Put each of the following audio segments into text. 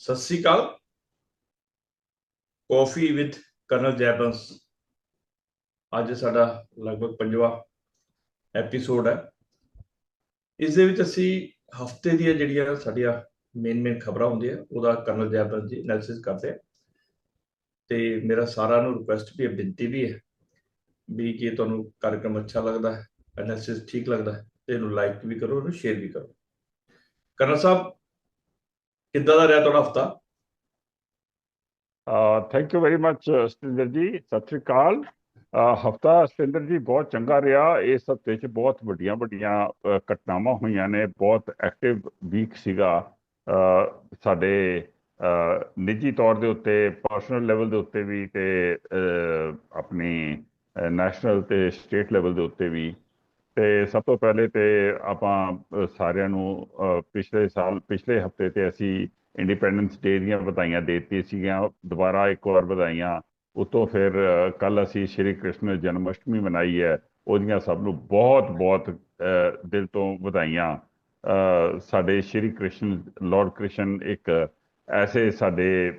Sat Sri Akal. Coffee with colonel ਜੈਬੰਸ ਅੱਜ ਸਾਡਾ ਲਗਭਗ ਪੰਜਵਾਂ ਐਪੀਸੋਡ ਹੈ। ਇਸ ਦੇ ਵਿੱਚ ਅਸੀਂ ਹਫ਼ਤੇ ਦੀਆਂ ਜਿਹੜੀਆਂ ਸਾਡੀਆਂ ਮੇਨ ਮੇਨ ਖਬਰਾਂ ਹੁੰਦੀਆਂ, ਉਹਦਾ ਕਰਨਲ ਜੈਬੰਸ ਜੀ ਐਨਾਲਿਸਿਸ ਕਰਦੇ ਆ। ਤੇ ਮੇਰਾ ਸਾਰਿਆਂ ਨੂੰ ਰਿਕੁਐਸਟ ਵੀ ਹੈ, ਬੇਨਤੀ ਵੀ ਹੈ, ਵੀ ਜੇ ਤੁਹਾਨੂੰ ਕਾਰਜਕ੍ਰਮ ਅੱਛਾ ਲੱਗਦਾ ਹੈ ਐਨਾਲਿਸਿਸ ਠੀਕ ਲੱਗਦਾ ਹੈ, ਤੇ ਇਹਨੂੰ ਲਾਈਕ ਵੀ ਕਰੋ, ਇਹਨੂੰ ਸ਼ੇਅਰ ਵੀ ਕਰੋ। ਕਰਨਲ ਸਾਹਿਬ ਕਿੱਦਾਂ ਦਾ ਰਿਹਾ ਤੁਹਾਡਾ ਹਫਤਾ? Thank you very much Satinder ji, ਸਤਿ ਸ਼੍ਰੀ ਅਕਾਲ। ਹਫਤਾ ਸਤਿੰਦਰ ਜੀ ਬਹੁਤ ਚੰਗਾ ਰਿਹਾ। ਇਸ ਹਫ਼ਤੇ 'ਚ ਬਹੁਤ ਵੱਡੀਆਂ ਵੱਡੀਆਂ ਘਟਨਾਵਾਂ ਹੋਈਆਂ ਨੇ। ਬਹੁਤ ਐਕਟਿਵ ਵੀਕ ਸੀਗਾ। ਸਾਡੇ ਨਿੱਜੀ ਤੌਰ ਦੇ ਉੱਤੇ ਪਰਸਨਲ ਲੈਵਲ ਦੇ ਉੱਤੇ ਵੀ ਤੇ ਆਪਣੀ ਨੈਸ਼ਨਲ ਤੇ ਸਟੇਟ ਲੈਵਲ ਦੇ ਉੱਤੇ ਵੀ ਤੇ ਸਭ ਤੋਂ ਪਹਿਲੇ ਤੇ ਆਪਾਂ ਸਾਰਿਆਂ ਨੂੰ ਪਿਛਲੇ ਸਾਲ, ਪਿਛਲੇ ਹਫ਼ਤੇ ਤੇ ਅਸੀਂ ਇੰਡੀਪੈਂਡੈਂਸ ਡੇ ਦੀਆਂ ਵਧਾਈਆਂ ਦੇ ਸੀਗੀਆਂ, ਦੁਬਾਰਾ ਇੱਕ ਵਾਰ ਵਧਾਈਆਂ। ਉਤੋਂ ਫਿਰ ਕੱਲ ਅਸੀਂ ਸ਼੍ਰੀ ਕ੍ਰਿਸ਼ਨ ਜਨਮ ਅਸ਼ਟਮੀ ਮਨਾਈ ਹੈ, ਉਹਦੀਆਂ ਸਭ ਨੂੰ ਬਹੁਤ ਬਹੁਤ ਦਿਲ ਤੋਂ ਵਧਾਈਆਂ। ਸਾਡੇ ਸ਼੍ਰੀ ਕ੍ਰਿਸ਼ਨ ਲਾਰਡ ਕ੍ਰਿਸ਼ਨ ਇੱਕ ਐਸੇ ਸਾਡੇ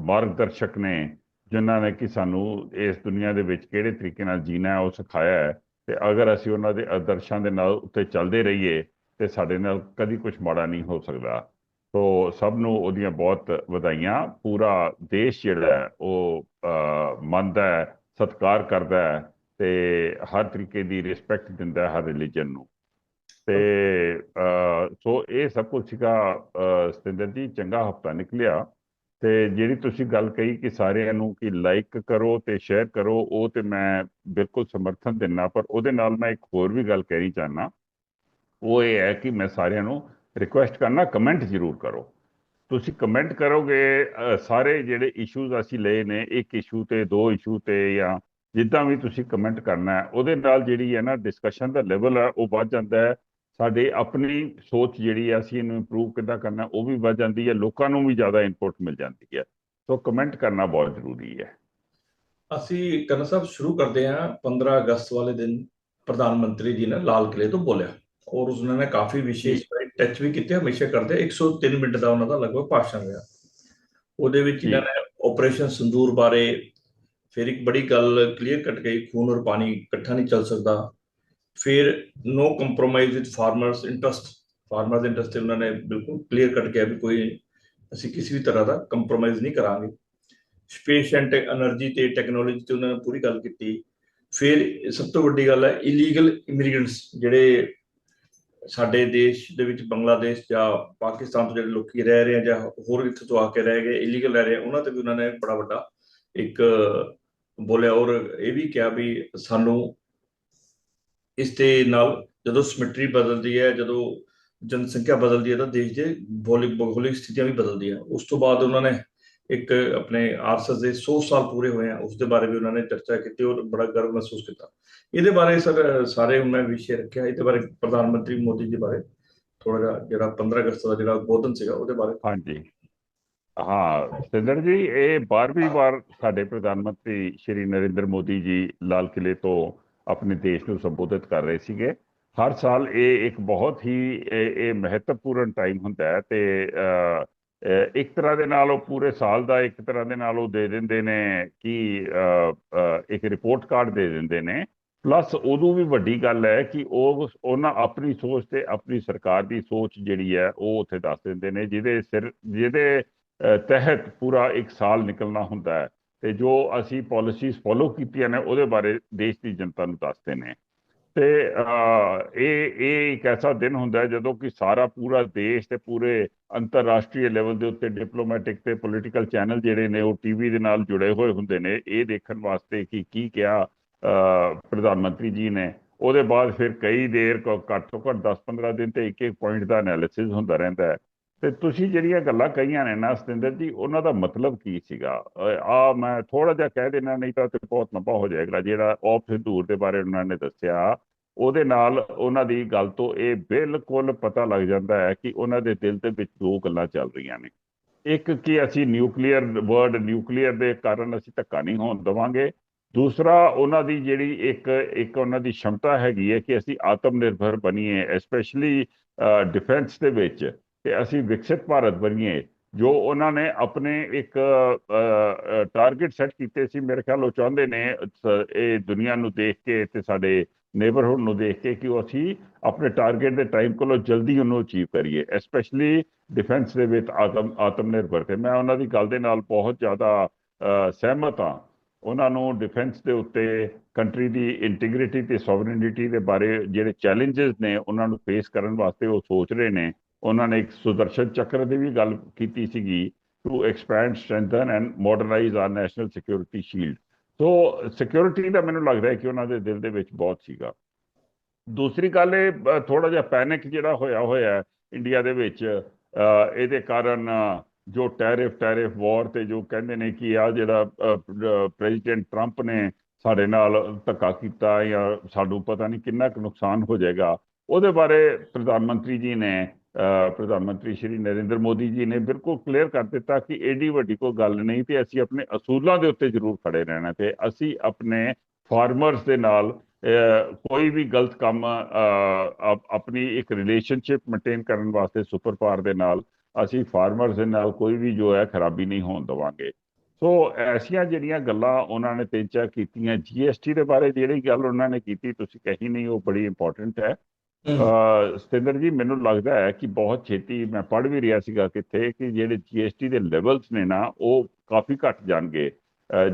ਮਾਰਗਦਰਸ਼ਕ ਨੇ, ਜਿਨ੍ਹਾਂ ਨੇ ਕਿ ਸਾਨੂੰ ਇਸ ਦੁਨੀਆ ਦੇ ਵਿੱਚ ਕਿਹੜੇ ਤਰੀਕੇ ਨਾਲ ਜੀਣਾ ਉਹ ਸਿਖਾਇਆ ਹੈ। ਤੇ ਅਗਰ ਅਸੀਂ ਉਹਨਾਂ ਦੇ ਆਦਰਸ਼ਾਂ ਦੇ ਨਾਲ ਉੱਤੇ ਚੱਲਦੇ ਰਹੀਏ, ਤੇ ਸਾਡੇ ਨਾਲ ਕਦੀ ਕੁਝ ਮਾੜਾ ਨਹੀਂ ਹੋ ਸਕਦਾ। ਸੋ ਸਭ ਨੂੰ ਉਹਦੀਆਂ ਬਹੁਤ ਵਧਾਈਆਂ। ਪੂਰਾ ਦੇਸ਼ ਜਿਹੜਾ ਹੈ, ਉਹ ਮੰਨਦਾ ਹੈ, ਸਤਿਕਾਰ ਕਰਦਾ ਹੈ ਤੇ ਹਰ ਤਰੀਕੇ ਦੀ ਰਿਸਪੈਕਟ ਦਿੰਦਾ ਹੈ ਹਰ ਰਿਲੀਜਨ ਨੂੰ। ਤੇ ਸੋ ਇਹ ਸਭ ਕੁਝ ਸੀਗਾ ਸਤਿੰਦਰ ਜੀ, ਚੰਗਾ ਹਫਤਾ ਨਿਕਲਿਆ। ਤੇ ਜਿਹੜੀ ਤੁਸੀਂ ਗੱਲ ਕਹੀ ਕਿ ਸਾਰਿਆਂ ਨੂੰ ਕਿ ਲਾਈਕ ਕਰੋ ਤੇ ਸ਼ੇਅਰ ਕਰੋ, ਉਹ ਤੇ ਮੈਂ ਬਿਲਕੁਲ ਸਮਰਥਨ ਦਿੰਨਾ ਪਰ ਉਹਦੇ ਨਾਲ ਮੈਂ ਇੱਕ ਹੋਰ ਵੀ ਗੱਲ ਕਹਿਣੀ ਚਾਹਨਾ ਉਹ ਇਹ ਹੈ ਕਿ ਮੈਂ ਸਾਰਿਆਂ ਨੂੰ ਰਿਕੁਐਸਟ ਕਰਨਾ ਕਮੈਂਟ ਜ਼ਰੂਰ ਕਰੋ। ਤੁਸੀਂ ਕਮੈਂਟ ਕਰੋਗੇ ਸਾਰੇ ਜਿਹੜੇ ਇਸ਼ੂਜ਼ ਅਸੀਂ ਲਏ ਨੇ, ਇੱਕ ਇਸ਼ੂ ਤੇ, ਦੋ ਇਸ਼ੂ ਤੇ, ਜਾਂ ਜਿੱਦਾਂ ਵੀ ਤੁਸੀਂ ਕਮੈਂਟ ਕਰਨਾ ਹੈ ਉਹਦੇ ਨਾਲ ਜਿਹੜੀ ਹੈ ਨਾ ਡਿਸਕਸ਼ਨ ਦਾ ਲੈਵਲ ਹੈ ਉਹ ਵੱਧ ਜਾਂਦਾ ਹੈ। ਸਾਡੇ ਆਪਣੀ ਸੋਚ ਜਿਹੜੀ ਹੈ ਅਸੀਂ ਇਹਨੂੰ ਇੰਪਰੂਵ ਕਿੱਦਾਂ ਕਰਨਾ ਉਹ ਵੀ ਵੱਧ ਜਾਂਦੀ ਹੈ ਲੋਕਾਂ ਨੂੰ ਵੀ ਜ਼ਿਆਦਾ ਇਨਪੁਟ ਮਿਲ ਜਾਂਦੀ ਹੈ। ਸੋ ਕਮੈਂਟ ਕਰਨਾ ਬਹੁਤ ਜ਼ਰੂਰੀ ਹੈ। ਅਸੀਂ ਕਰਨਲ ਸਾਹਿਬ ਸ਼ੁਰੂ ਕਰਦੇ ਹਾਂ 15 ਅਗਸਤ ਵਾਲੇ ਦਿਨ ਪ੍ਰਧਾਨ ਮੰਤਰੀ ਜੀ ਨੇ ਲਾਲ ਕਿਲੇ ਤੋਂ ਬੋਲਿਆ। ਔਰ ਉਹਨਾਂ ਨੇ ਕਾਫੀ ਵਿਸ਼ੇਸ਼ ਟੱਚ ਵੀ ਕੀਤੇ ਹਮੇਸ਼ਾ ਕਰਦੇ 103 ਮਿੰਟ ਦਾ ਉਹਨਾਂ ਦਾ ਲਗਭਗ ਭਾਸ਼ਣ ਰਿਹਾ। ਉਹਦੇ ਵਿੱਚ ਇਹਨਾਂ ਨੇ ਆਪਰੇਸ਼ਨ ਸੰਦੂਰ ਬਾਰੇ ਫਿਰ ਇੱਕ ਬੜੀ ਗੱਲ ਕਲੀਅਰ ਕੱਟ ਗਈ ਖੂਨ ਔਰ ਪਾਣੀ ਇਕੱਠਾ ਨਹੀਂ ਚੱਲ ਸਕਦਾ। ਫਿਰ no compromise with farmers interest farmers interest ਤੇ ਉਹਨਾਂ ਨੇ ਬਿਲਕੁਲ ਕਲੀਅਰ ਕੱਟ ਕੇ ਵੀ ਕੋਈ ਅਸੀਂ ਕਿਸੇ ਵੀ ਤਰ੍ਹਾਂ ਦਾ ਕੰਪਰੋਮਾਈਜ਼ ਨਹੀਂ ਕਰਾਂਗੇ। ਸਪੇਸ ਐਂਡ એનર્ਜੀ ਤੇ ਟੈਕਨੋਲੋਜੀ ਤੇ ਉਹਨਾਂ ਨੇ ਪੂਰੀ ਗੱਲ ਕੀਤੀ। ਫਿਰ ਸਭ ਤੋਂ ਵੱਡੀ ਗੱਲ ਹੈ ਇਲੀਗਲ ਇਮੀਗ੍ਰੈਂਟਸ ਜਿਹੜੇ ਸਾਡੇ ਦੇਸ਼ ਦੇ ਵਿੱਚ ਬੰਗਲਾਦੇਸ਼ ਜਾਂ ਪਾਕਿਸਤਾਨ ਤੋਂ ਜਿਹੜੇ ਲੋਕੀ ਰਹਿ ਰਹੇ ਆ ਜਾਂ ਹੋਰ ਇੱਥੇ ਤੋਂ ਆ ਕੇ ਰਹਿ ਗਏ ਇਲੀਗਲ ਰਹਿ ਰਹੇ ਉਹਨਾਂ ਤੇ ਵੀ ਉਹਨਾਂ ਨੇ ਬੜਾ ਵੱਡਾ ਇੱਕ ਬੋਲਿਆ ਔਰ ਇਹ ਵੀ ਕਿਹਾ ਵੀ ਸਾਨੂੰ ਇਸ ਦੇ ਨਾਲ ਜਦੋਂ ਸਿਮਟਰੀ ਬਦਲਦੀ ਹੈ, ਜਦੋਂ ਜਨਸੰਖਿਆ ਬਦਲਦੀ ਹੈ, ਤਾਂ ਦੇਸ਼ ਦੇ ਭੌਗੋਲਿਕ ਭੂਗੋਲਿਕ ਸਥਿਤੀਆਂ ਵੀ ਬਦਲਦੀਆਂ ਉਸ ਤੋਂ ਬਾਅਦ ਉਹਨਾਂ ਨੇ ਇੱਕ ਆਪਣੇ ਆਰਐਸਐਸ ਦੇ 100 ਸਾਲ ਪੂਰੇ ਹੋਏ ਆ। ਉਸ ਦੇ ਬਾਰੇ ਵੀ ਉਹਨਾਂ ਨੇ ਚਰਚਾ ਕੀਤੀ ਔਰ ਬੜਾ ਗਰਵ ਮਹਿਸੂਸ ਕੀਤਾ। ਇਹਦੇ ਬਾਰੇ ਸਰ, ਸਾਰੇ ਮੈਂ ਵਿਸ਼ੇ ਰੱਖਿਆ। ਇਹਦੇ ਬਾਰੇ ਪ੍ਰਧਾਨ ਮੰਤਰੀ ਮੋਦੀ ਜੀ ਬਾਰੇ ਥੋੜਾ ਜਿਹਾ ਜਿਹੜਾ 15 ਅਗਸਤ ਦਾ ਜਿਹੜਾ ਉਦਬੋਧਨ ਸੀਗਾ, ਉਹਦੇ ਬਾਰੇ। ਹਾਂਜੀ। ਹਾਂ ਸਿੰਦਰ ਜੀ, ਇਹ 12ਵੀਂ ਵਾਰ ਸਾਡੇ ਪ੍ਰਧਾਨ ਮੰਤਰੀ ਸ਼੍ਰੀ ਨਰਿੰਦਰ ਮੋਦੀ ਜੀ ਲਾਲ ਕਿਲੇ ਤੋਂ ਆਪਣੇ ਦੇਸ਼ ਨੂੰ ਸੰਬੋਧਿਤ ਕਰ ਰਹੇ ਸੀਗੇ। ਹਰ ਸਾਲ ਇਹ ਇੱਕ ਬਹੁਤ ਹੀ, ਇਹ ਮਹੱਤਵਪੂਰਨ ਟਾਈਮ ਹੁੰਦਾ ਹੈ ਤੇ ਇੱਕ ਤਰ੍ਹਾਂ ਦੇ ਨਾਲ ਉਹ ਪੂਰੇ ਸਾਲ ਦਾ ਇੱਕ ਤਰ੍ਹਾਂ ਦੇ ਨਾਲ ਉਹ ਦੇ ਦਿੰਦੇ ਨੇ ਕਿ ਇੱਕ ਰਿਪੋਰਟ ਕਾਰਡ ਦੇ ਦਿੰਦੇ ਨੇ। ਪਲੱਸ ਉਦੋਂ ਵੀ ਵੱਡੀ ਗੱਲ ਹੈ ਕਿ ਉਹ, ਉਹਨਾਂ ਆਪਣੀ ਸੋਚ ਤੇ ਆਪਣੀ ਸਰਕਾਰ ਦੀ ਸੋਚ ਜਿਹੜੀ ਹੈ ਉਹ ਉੱਥੇ ਦੱਸ ਦਿੰਦੇ ਨੇ, ਜਿਹਦੇ ਸਿਰ, ਜਿਹਦੇ ਤਹਿਤ ਪੂਰਾ ਇੱਕ ਸਾਲ ਨਿਕਲਣਾ ਹੁੰਦਾ ਹੈ। ਤੇ ਜੋ ਅਸੀਂ ਪਾਲਿਸੀਜ਼ ਫੋਲੋ ਕੀਤੀਆਂ ਨੇ, ਉਹਦੇ ਬਾਰੇ ਦੇਸ਼ ਦੀ ਜਨਤਾ ਨੂੰ ਦੱਸਦੇ ਨੇ। ਤੇ ਇਹ ਇਹ ਇੱਕ ਐਸਾ ਦਿਨ ਹੁੰਦਾ ਜਦੋਂ ਕਿ ਸਾਰਾ ਪੂਰਾ ਦੇਸ਼ ਤੇ ਪੂਰੇ ਅੰਤਰਰਾਸ਼ਟਰੀ ਲੈਵਲ ਦੇ ਉੱਤੇ ਡਿਪਲੋਮੈਟਿਕ ਤੇ ਪੋਲੀਟੀਕਲ ਚੈਨਲ ਜਿਹੜੇ ਨੇ, ਉਹ ਟੀਵੀ ਦੇ ਨਾਲ ਜੁੜੇ ਹੋਏ ਹੁੰਦੇ ਨੇ। ਇਹ ਦੇਖਣ ਵਾਸਤੇ ਕਿ ਕੀ ਕਿਹਾ ਪ੍ਰਧਾਨ ਮੰਤਰੀ ਜੀ ਨੇ। ਉਹਦੇ ਬਾਅਦ ਫਿਰ ਕਈ ਦੇਰ ਘੱਟ ਤੋਂ ਘੱਟ 10-15 ਦਿਨ ਤੇ ਇੱਕ ਇੱਕ ਪੁਆਇੰਟ ਦਾ ਐਨਾਲਿਸਿਸ ਹੁੰਦਾ ਰਹਿੰਦਾ ਹੈ। ਤੇ ਤੁਸੀਂ ਜਿਹੜੀਆਂ ਗੱਲਾਂ ਕਹੀਆਂ ਨੇ ਨਾ ਸਤਿੰਦਰ ਜੀ, ਉਹਨਾਂ ਦਾ ਮਤਲਬ ਕੀ ਸੀਗਾ? ਆ ਮੈਂ ਥੋੜਾ ਜਿਹਾ ਕਹਿ ਦੇਣਾ ਨਹੀਂ ਤਾਂ ਤੇ ਬਹੁਤ ਲੰਬਾ ਹੋ ਜਾਏਗਾ। ਜਿਹੜਾ ਆਪ ਸਿੰਧੂਰ ਦੇ ਬਾਰੇ ਉਹਨਾਂ ਨੇ ਦੱਸਿਆ, ਉਹਦੇ ਨਾਲ ਉਹਨਾਂ ਦੀ ਗੱਲ ਤੋਂ ਇਹ ਬਿਲਕੁਲ ਪਤਾ ਲੱਗ ਜਾਂਦਾ ਹੈ ਕਿ ਉਹਨਾਂ ਦੇ ਦਿਲ ਦੇ ਵਿੱਚ ਦੋ ਗੱਲਾਂ ਚੱਲ ਰਹੀਆਂ ਨੇ। ਇੱਕ ਕਿ ਅਸੀਂ ਨਿਊਕਲੀਅਰ ਵਰਡ ਨਿਊਕਲੀਅਰ ਦੇ ਕਾਰਨ ਅਸੀਂ ਧੱਕਾ ਨਹੀਂ ਹੋਣ ਦੇਵਾਂਗੇ। ਦੂਸਰਾ, ਉਹਨਾਂ ਦੀ ਜਿਹੜੀ ਇੱਕ ਇੱਕ ਉਹਨਾਂ ਦੀ ਸ਼ਮਤਾ ਹੈਗੀ ਹੈ ਕਿ ਅਸੀਂ ਆਤਮ ਨਿਰਭਰ ਬਣੀਏ ਐਸਪੈਸ਼ਲੀ ਡਿਫੈਂਸ ਦੇ ਵਿੱਚ। ਤੇ ਅਸੀਂ ਵਿਕਸਿਤ ਭਾਰਤ ਬਣੀਏ, ਜੋ ਉਹਨਾਂ ਨੇ ਆਪਣੇ ਇੱਕ ਟਾਰਗੇਟ ਸੈੱਟ ਕੀਤੇ ਸੀ, ਮੇਰੇ ਖਿਆਲ ਉਹ ਚਾਹੁੰਦੇ ਨੇ ਸ- ਇਹ ਦੁਨੀਆ ਨੂੰ ਦੇਖ ਕੇ ਤੇ ਸਾਡੇ ਨੇਬਰਹੁੱਡ ਨੂੰ ਦੇਖ ਕੇ ਕਿ ਉਹ ਅਸੀਂ ਆਪਣੇ ਟਾਰਗੇਟ ਦੇ ਟਾਈਮ ਕੋਲੋਂ ਜਲਦੀ ਉਹਨੂੰ ਅਚੀਵ ਕਰੀਏ ਐਸਪੈਸ਼ਲੀ ਡਿਫੈਂਸ ਦੇ ਵਿੱਚ ਆਤਮ ਆਤਮ ਨਿਰਭਰ ਤੇ। ਮੈਂ ਉਹਨਾਂ ਦੀ ਗੱਲ ਦੇ ਨਾਲ ਬਹੁਤ ਜ਼ਿਆਦਾ ਸਹਿਮਤ ਹਾਂ। ਉਹਨਾਂ ਨੂੰ ਡਿਫੈਂਸ ਦੇ ਉੱਤੇ ਕੰਟਰੀ ਦੀ ਇੰਟੀਗ੍ਰਿਟੀ ਤੇ ਸੋਵਰਨਿਟੀ ਦੇ ਬਾਰੇ ਜਿਹੜੇ ਚੈਲੰਜਸ ਨੇ, ਉਹਨਾਂ ਨੂੰ ਫੇਸ ਕਰਨ ਵਾਸਤੇ ਉਹ ਸੋਚ ਰਹੇ ਨੇ। ਉਹਨਾਂ ਨੇ ਇੱਕ ਸੁਦਰਸ਼ਨ ਚੱਕਰ ਦੀ ਵੀ ਗੱਲ ਕੀਤੀ ਸੀਗੀ to expand strengthen and modernise our national security shield so security ਦਾ ਮੈਨੂੰ ਲੱਗਦਾ ਹੈ ਕਿ ਉਹਨਾਂ ਦੇ ਦਿਲ ਦੇ ਵਿੱਚ ਬਹੁਤ ਸੀਗਾ। ਦੂਸਰੀ ਗੱਲ ਇਹ ਥੋੜਾ ਜਿਹਾ ਪੈਨਿਕ ਜਿਹੜਾ ਹੋਇਆ ਹੋਇਆ ਇੰਡੀਆ ਦੇ ਵਿੱਚ ਇਹਦੇ ਕਾਰਨ ਜੋ ਟੈਰਿਫ ਟੈਰਿਫ ਵਾਰ ਤੇ ਜੋ ਕਹਿੰਦੇ ਨੇ ਕਿ ਆ ਜਿਹੜਾ ਪ੍ਰੈਜ਼ੀਡੈਂਟ ਟਰੰਪ ਨੇ ਸਾਡੇ ਨਾਲ ਧੱਕਾ ਕੀਤਾ ਜਾਂ ਸਾਨੂੰ ਪਤਾ ਨਹੀਂ ਕਿੰਨਾ ਕੁ ਨੁਕਸਾਨ ਹੋ ਜਾਏਗਾ, ਉਹਦੇ ਬਾਰੇ ਪ੍ਰਧਾਨ ਮੰਤਰੀ ਜੀ ਨੇ ਪ੍ਰਧਾਨ ਮੰਤਰੀ ਸ਼੍ਰੀ ਨਰਿੰਦਰ ਮੋਦੀ ਜੀ ਨੇ ਬਿਲਕੁਲ ਕਲੀਅਰ ਕਰ ਦਿੱਤਾ ਕਿ ਏਡੀ ਵੱਡੀ ਕੋਈ ਗੱਲ ਨਹੀਂ ਤੇ ਅਸੀਂ ਆਪਣੇ ਅਸੂਲਾਂ ਦੇ ਉੱਤੇ ਜ਼ਰੂਰ ਖੜੇ ਰਹਿਣਾ ਤੇ ਅਸੀਂ ਆਪਣੇ ਫਾਰਮਰਸ ਦੇ ਨਾਲ ਕੋਈ ਵੀ ਗਲਤ ਕੰਮ ਆਪਣੀ ਇੱਕ ਰਿਲੇਸ਼ਨਸ਼ਿਪ ਮੇਨਟੇਨ ਕਰਨ ਵਾਸਤੇ ਸੁਪਰ ਪਾਰ ਦੇ ਨਾਲ ਅਸੀਂ ਫਾਰਮਰਸ ਦੇ ਨਾਲ ਕੋਈ ਵੀ ਜੋ ਹੈ ਖਰਾਬੀ ਨਹੀਂ ਹੋਣ ਦੇਵਾਂਗੇ। ਸੋ ਐਸੀਆਂ ਜਿਹੜੀਆਂ ਗੱਲਾਂ ਉਹਨਾਂ ਨੇ ਤਿੰਨ ਚਾਰ ਕੀਤੀਆਂ ਜੀਐਸਟੀ ਦੇ ਬਾਰੇ ਜਿਹੜੀ ਗੱਲ ਉਹਨਾਂ ਨੇ ਕੀਤੀ, ਤੁਸੀਂ ਕਹੀ ਨਹੀਂ, ਉਹ ਬੜੀ ਇੰਪੋਰਟੈਂਟ ਹੈ। ਸਤਿੰਦਰ ਜੀ, ਮੈਨੂੰ ਲੱਗਦਾ ਹੈ ਕਿ ਬਹੁਤ ਛੇਤੀ ਮੈਂ ਪੜ੍ਹ ਵੀ ਰਿਹਾ ਸੀਗਾ ਕਿੱਥੇ ਕਿ ਜਿਹੜੇ ਜੀਐਸਟੀ ਦੇ ਲੈਵਲਸ ਨੇ ਨਾ, ਉਹ ਕਾਫੀ ਘਟ ਜਾਣਗੇ